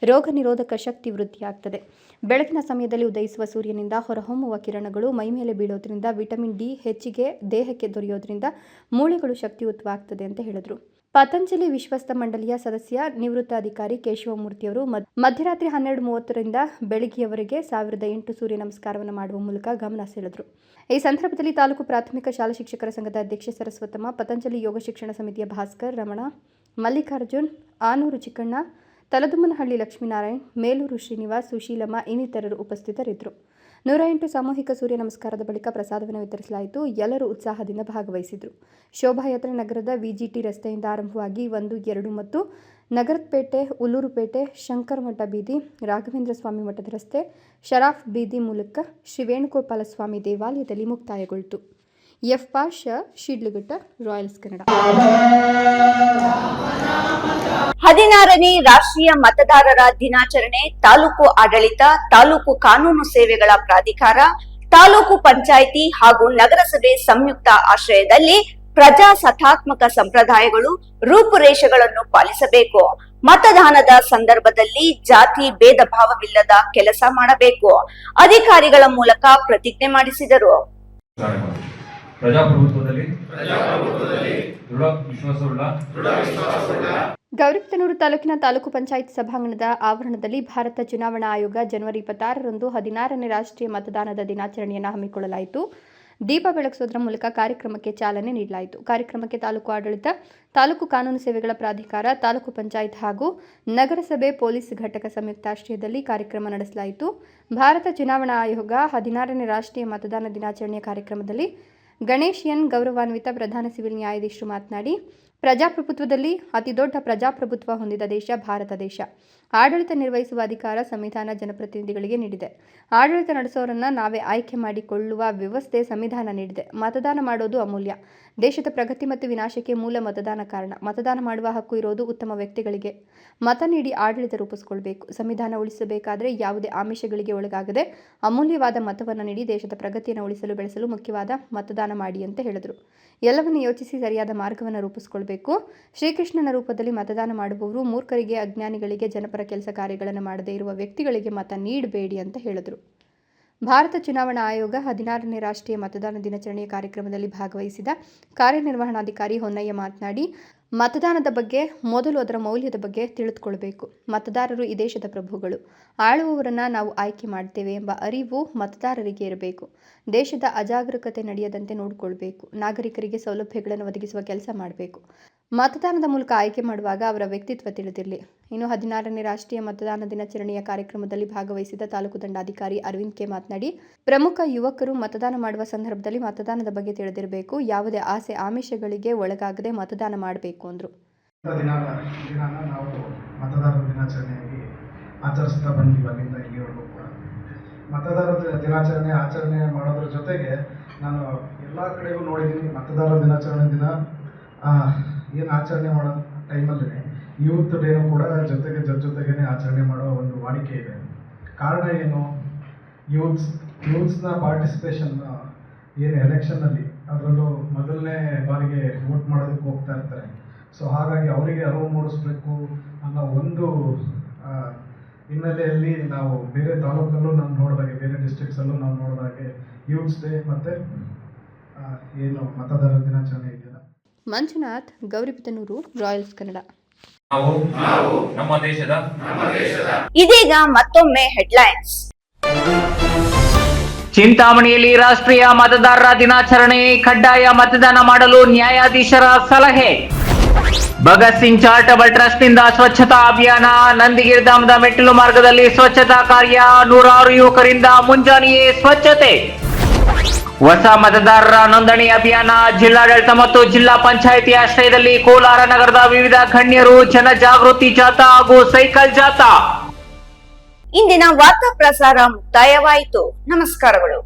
ರೋಗ ನಿರೋಧಕ ಶಕ್ತಿ ವೃದ್ಧಿಯಾಗ್ತದೆ ಬೆಳಕಿನ ಸಮಯದಲ್ಲಿ ಉದಯಿಸುವ ಸೂರ್ಯನಿಂದ ಹೊರಹೊಮ್ಮುವ ಕಿರಣಗಳು ಮೈಮೇಲೆ ಬೀಳೋದ್ರಿಂದ ವಿಟಮಿನ್ ಡಿ ಹೆಚ್ಚಿಗೆ ದೇಹಕ್ಕೆ ದೊರೆಯೋದ್ರಿಂದ ಮೂಳೆಗಳು ಶಕ್ತಿಯುತವಾಗ್ತದೆ ಅಂತ ಹೇಳಿದರು. ಪತಂಜಲಿ ವಿಶ್ವಸ್ತ ಮಂಡಳಿಯ ಸದಸ್ಯ ನಿವೃತ್ತ ಅಧಿಕಾರಿ ಕೇಶವಮೂರ್ತಿಯವರು ಮಧ್ಯರಾತ್ರಿ ಹನ್ನೆರಡು ಮೂವತ್ತರಿಂದ ಬೆಳಗ್ಗೆಯವರೆಗೆ ಸಾವಿರದ ಎಂಟು ಸೂರ್ಯ ನಮಸ್ಕಾರವನ್ನು ಮಾಡುವ ಮೂಲಕ ಗಮನ ಸೆಳೆದರು. ಈ ಸಂದರ್ಭದಲ್ಲಿ ತಾಲೂಕು ಪ್ರಾಥಮಿಕ ಶಾಲಾ ಶಿಕ್ಷಕರ ಸಂಘದ ಅಧ್ಯಕ್ಷೆ ಸರಸ್ವತಮ್ಮ, ಪತಂಜಲಿ ಯೋಗ ಶಿಕ್ಷಣ ಸಮಿತಿಯ ಭಾಸ್ಕರ್, ರಮಣ, ಮಲ್ಲಿಕಾರ್ಜುನ್, ಆನೂರು ಚಿಕ್ಕಣ್ಣ, ತಲದುಮ್ಮನಹಳ್ಳಿ ಲಕ್ಷ್ಮೀನಾರಾಯಣ್, ಮೇಲೂರು ಶ್ರೀನಿವಾಸ್, ಸುಶೀಲಮ್ಮ ಇನ್ನಿತರರು ಉಪಸ್ಥಿತರಿದ್ದರು. ನೂರ ಎಂಟು ಸಾಮೂಹಿಕ ಸೂರ್ಯ ನಮಸ್ಕಾರದ ಬಳಿಕ ಪ್ರಸಾದವನ್ನು ವಿತರಿಸಲಾಯಿತು. ಎಲ್ಲರೂ ಉತ್ಸಾಹದಿಂದ ಭಾಗವಹಿಸಿದರು. ಶೋಭಾಯಾತ್ರೆ ನಗರದ ವಿಜಿಟಿ ರಸ್ತೆಯಿಂದ ಆರಂಭವಾಗಿ ಒಂದು, ಎರಡು ಮತ್ತು ನಗರಪೇಟೆ, ಉಲ್ಲೂರುಪೇಟೆ, ಶಂಕರಮಠ ಬೀದಿ, ರಾಘವೇಂದ್ರ ಸ್ವಾಮಿ ಮಠದ ರಸ್ತೆ, ಶರಾಫ್ ಬೀದಿ ಮೂಲಕ ಶ್ರೀ ವೇಣುಗೋಪಾಲ ಸ್ವಾಮಿ ದೇವಾಲಯದಲ್ಲಿ ಮುಕ್ತಾಯಗೊಳ್ತು. F Pasha Shidlaghatta royals Kannada. ಹದಿನಾರನೇ ರಾಷ್ಟ್ರೀಯ ಮತದಾರರ ದಿನಾಚರಣೆ, ತಾಲೂಕು ಆಡಳಿತ, ತಾಲೂಕು ಕಾನೂನು ಸೇವೆಗಳ ಪ್ರಾಧಿಕಾರ, ತಾಲೂಕು ಪಂಚಾಯಿತಿ ಹಾಗೂ ನಗರಸಭೆ ಸಂಯುಕ್ತ ಆಶ್ರಯದಲ್ಲಿ ಪ್ರಜಾಸತ್ತಾತ್ಮಕ ಸಂಪ್ರದಾಯಗಳು ರೂಪುರೇಷೆಗಳನ್ನು ಪಾಲಿಸಬೇಕು. ಮತದಾನದ ಸಂದರ್ಭದಲ್ಲಿ ಜಾತಿ ಭೇದ ಭಾವವಿಲ್ಲದ ಕೆಲಸ ಮಾಡಬೇಕು. ಅಧಿಕಾರಿಗಳ ಮೂಲಕ ಪ್ರತಿಜ್ಞೆ ಮಾಡಿಸಿದರು. ಪ್ರಜಾಪ್ರಭುತ್ವದಲ್ಲಿ? ದೃಢ ವಿಶ್ವಾಸವುಳ್ಳ? ಗೌರಿಬಿದನೂರು ತಾಲೂಕಿನ ತಾಲೂಕು ಪಂಚಾಯತ್ ಸಭಾಂಗಣದ ಆವರಣದಲ್ಲಿ ಭಾರತ ಚುನಾವಣಾ ಆಯೋಗ ಜನವರಿ ಇಪ್ಪತ್ತಾರರಂದು ಹದಿನಾರನೇ ರಾಷ್ಟ್ರೀಯ ಮತದಾನದ ದಿನಾಚರಣೆಯನ್ನು ಹಮ್ಮಿಕೊಳ್ಳಲಾಯಿತು. ದೀಪ ಬೆಳಗಿಸುವುದರ ಮೂಲಕ ಕಾರ್ಯಕ್ರಮಕ್ಕೆ ಚಾಲನೆ ನೀಡಲಾಯಿತು. ಕಾರ್ಯಕ್ರಮಕ್ಕೆ ತಾಲೂಕು ಆಡಳಿತ ತಾಲೂಕು ಕಾನೂನು ಸೇವೆಗಳ ಪ್ರಾಧಿಕಾರ ತಾಲೂಕು ಪಂಚಾಯತ್ ಹಾಗೂ ನಗರಸಭೆ ಪೊಲೀಸ್ ಘಟಕ ಸಂಯುಕ್ತಾಶ್ರಯದಲ್ಲಿ ಕಾರ್ಯಕ್ರಮ ನಡೆಸಲಾಯಿತು. ಭಾರತ ಚುನಾವಣಾ ಆಯೋಗ ಹದಿನಾರನೇ ರಾಷ್ಟ್ರೀಯ ಮತದಾನ ದಿನಾಚರಣೆಯ ಕಾರ್ಯಕ್ರಮದಲ್ಲಿ ಗಣೇಶ್ ಎನ್ ಗೌರವಾನ್ವಿತ ಪ್ರಧಾನ ಸಿವಿಲ್ ನ್ಯಾಯಾಧೀಶರು ಮಾತನಾಡಿ ಪ್ರಜಾಪ್ರಭುತ್ವದಲ್ಲಿ ಅತಿದೊಡ್ಡ ಪ್ರಜಾಪ್ರಭುತ್ವ ಹೊಂದಿದ ದೇಶ ಭಾರತ ದೇಶ. ಆಡಳಿತ ನಿರ್ವಹಿಸುವ ಅಧಿಕಾರ ಸಂವಿಧಾನ ಜನಪ್ರತಿನಿಧಿಗಳಿಗೆ ನೀಡಿದೆ. ಆಡಳಿತ ನಡೆಸೋರನ್ನ ನಾವೇ ಆಯ್ಕೆ ಮಾಡಿಕೊಳ್ಳುವ ವ್ಯವಸ್ಥೆ ಸಂವಿಧಾನ ನೀಡಿದೆ. ಮತದಾನ ಮಾಡೋದು ಅಮೂಲ್ಯ. ದೇಶದ ಪ್ರಗತಿ ಮತ್ತು ವಿನಾಶಕ್ಕೆ ಮೂಲ ಮತದಾನ ಕಾರಣ. ಮತದಾನ ಮಾಡುವ ಹಕ್ಕು ಇರೋದು ಉತ್ತಮ ವ್ಯಕ್ತಿಗಳಿಗೆ. ಮತ ನೀಡಿ ಆಡಳಿತ ರೂಪಿಸಿಕೊಳ್ಬೇಕು. ಸಂವಿಧಾನ ಉಳಿಸಬೇಕಾದರೆ ಯಾವುದೇ ಆಮಿಷಗಳಿಗೆ ಒಳಗಾಗದೆ ಅಮೂಲ್ಯವಾದ ಮತವನ್ನು ನೀಡಿ ದೇಶದ ಪ್ರಗತಿಯನ್ನು ಉಳಿಸಲು, ಬೆಳೆಸಲು ಮುಖ್ಯವಾದ ಮತದಾನ ಮಾಡಿ ಅಂತ ಹೇಳಿದರು. ಎಲ್ಲವನ್ನು ಯೋಚಿಸಿ ಸರಿಯಾದ ಮಾರ್ಗವನ್ನು ರೂಪಿಸಿಕೊಳ್ಬೇಕು. ಶ್ರೀಕೃಷ್ಣನ ರೂಪದಲ್ಲಿ ಮತದಾನ ಮಾಡುವವರು ಮೂರ್ಖರಿಗೆ, ಅಜ್ಞಾನಿಗಳಿಗೆ, ಜನಪರ ಕೆಲಸ ಕಾರ್ಯಗಳನ್ನು ಮಾಡದೇ ಇರುವ ವ್ಯಕ್ತಿಗಳಿಗೆ ಮತ ನೀಡಬೇಡಿ ಅಂತ ಹೇಳಿದರು. ಭಾರತ ಚುನಾವಣಾ ಆಯೋಗ ಹದಿನಾರನೇ ರಾಷ್ಟ್ರೀಯ ಮತದಾನ ದಿನಾಚರಣೆಯ ಕಾರ್ಯಕ್ರಮದಲ್ಲಿ ಭಾಗವಹಿಸಿದ ಕಾರ್ಯನಿರ್ವಹಣಾಧಿಕಾರಿ ಹೊನ್ನಯ್ಯ ಮಾತನಾಡಿ, ಮತದಾನದ ಬಗ್ಗೆ ಮೊದಲು ಅದರ ಮೌಲ್ಯದ ಬಗ್ಗೆ ತಿಳಿದುಕೊಳ್ಬೇಕು. ಮತದಾರರು ಈ ದೇಶದ ಪ್ರಭುಗಳು. ಆಳುವವರನ್ನ ನಾವು ಆಯ್ಕೆ ಮಾಡ್ತೇವೆ ಎಂಬ ಅರಿವು ಮತದಾರರಿಗೆ ಇರಬೇಕು. ದೇಶದ ಅಜಾಗರೂಕತೆ ನಡೆಯದಂತೆ ನೋಡಿಕೊಳ್ಬೇಕು. ನಾಗರಿಕರಿಗೆ ಸೌಲಭ್ಯಗಳನ್ನು ಒದಗಿಸುವ ಕೆಲಸ ಮಾಡಬೇಕು. ಮತದಾನದ ಮೂಲಕ ಆಯ್ಕೆ ಮಾಡುವಾಗ ಅವರ ವ್ಯಕ್ತಿತ್ವ ತಿಳಿದಿರಲಿ. ಇನ್ನು ಹದಿನಾರನೇ ರಾಷ್ಟ್ರೀಯ ಮತದಾನ ದಿನಾಚರಣೆಯ ಕಾರ್ಯಕ್ರಮದಲ್ಲಿ ಭಾಗವಹಿಸಿದ ತಾಲೂಕು ದಂಡಾಧಿಕಾರಿ ಅರವಿಂದ್ ಕೆ ಮಾತನಾಡಿ, ಪ್ರಮುಖ ಯುವಕರು ಮತದಾನ ಮಾಡುವ ಸಂದರ್ಭದಲ್ಲಿ ಮತದಾನದ ಬಗ್ಗೆ ತಿಳಿದಿರಬೇಕು, ಯಾವುದೇ ಆಸೆ ಆಮಿಷಗಳಿಗೆ ಒಳಗಾಗದೆ ಮತದಾನ ಮಾಡಬೇಕು ಅಂದರು. ದಿನಾಚರಣೆ, ಆಚರಣೆ ಮಾಡೋದ್ರ ಜೊತೆಗೆ ನಾನು ಎಲ್ಲ ಕಡೆಗೂ ನೋಡಿದ್ದೀನಿ ಮತದಾರರ ದಿನಾಚರಣೆ ದಿನ ಏನು ಆಚರಣೆ ಮಾಡೋ ಟೈಮಲ್ಲಿ ಯೂತ್ ಡೇನು ಕೂಡ ಜೊತೆಗೆ ಜೊತೆ ಜೊತೆಗೇನೆ ಆಚರಣೆ ಮಾಡೋ ಒಂದು ವಾಡಿಕೆ ಇದೆ. ಕಾರಣ ಏನು? ಯೂತ್ಸ್, ಯೂತ್ಸ್ನ ಪಾರ್ಟಿಸಿಪೇಷನ್ ಏನು ಎಲೆಕ್ಷನ್ನಲ್ಲಿ ಅದರಲ್ಲೂ ಮೊದಲನೇ ಬಾರಿಗೆ ವೋಟ್ ಮಾಡೋದಕ್ಕೆ ಹೋಗ್ತಾ ಇರ್ತಾರೆ. ಸೊ ಹಾಗಾಗಿ ಅವರಿಗೆ ಅರಿವು ಮೂಡಿಸ್ಬೇಕು ಅನ್ನೋ ಒಂದು ಹಿನ್ನೆಲೆಯಲ್ಲಿ ನಾವು ಬೇರೆ ತಾಲೂಕಲ್ಲೂ ನಾವು ನೋಡಿದಾಗೆ, ಬೇರೆ ಡಿಸ್ಟ್ರಿಕ್ಸಲ್ಲೂ ನಾವು ನೋಡಿದಾಗೆ ಯೂತ್ಸ್ ಡೇ ಮತ್ತು ಏನು ಮತದಾರರ ದಿನಾಚರಣೆ ಇದೆಯಲ್ಲ ಮಂಜುನಾಥ್ ಗೌರಿಬಿದನೂರು ರಾಯಲ್ಸ್ ಕನ್ನಡ. ನಾವು ನಮ್ಮ ದೇಶದ ಇದೀಗ ಮತ್ತೊಮ್ಮೆ ಹೆಡ್ಲೈನ್ಸ್. ಚಿಂತಾಮಣಿಯಲ್ಲಿ ರಾಷ್ಟ್ರೀಯ ಮತದಾರರ ದಿನಾಚರಣೆ ಕಡ್ಡಾಯ ಮತದಾನ ಮಾಡಲು ನ್ಯಾಯಾಧೀಶರ ಸಲಹೆ. ಭಗತ್ ಸಿಂಗ್ ಚಾರಿಟಬಲ್ ಟ್ರಸ್ಟ್ನಿಂದ ಸ್ವಚ್ಛತಾ ಅಭಿಯಾನ ನಂದಿಗಿರಿಧಾಮದ ಮೆಟ್ಟಿಲು ಮಾರ್ಗದಲ್ಲಿ ಸ್ವಚ್ಛತಾ ಕಾರ್ಯ ನೂರಾರು ಯುವಕರಿಂದ ಮುಂಜಾನೆಯೇ ಸ್ವಚ್ಛತೆ. ಹೊಸ ಮತದಾರರ ನೋಂದಣಿ ಅಭಿಯಾನ ಜಿಲ್ಲಾಡಳಿತ ಮತ್ತು ಜಿಲ್ಲಾ ಪಂಚಾಯಿತಿ ಆಶ್ರಯದಲ್ಲಿ ಕೋಲಾರ ನಗರದ ವಿವಿಧ ಗಣ್ಯರು ಜನಜಾಗೃತಿ ಜಾಥಾ ಹಾಗೂ ಸೈಕಲ್ ಜಾಥಾ. ಇಂದಿನ ವಾರ್ತಾ ಪ್ರಸಾರ ಮುಕ್ತಾಯವಾಯಿತು. ನಮಸ್ಕಾರಗಳು.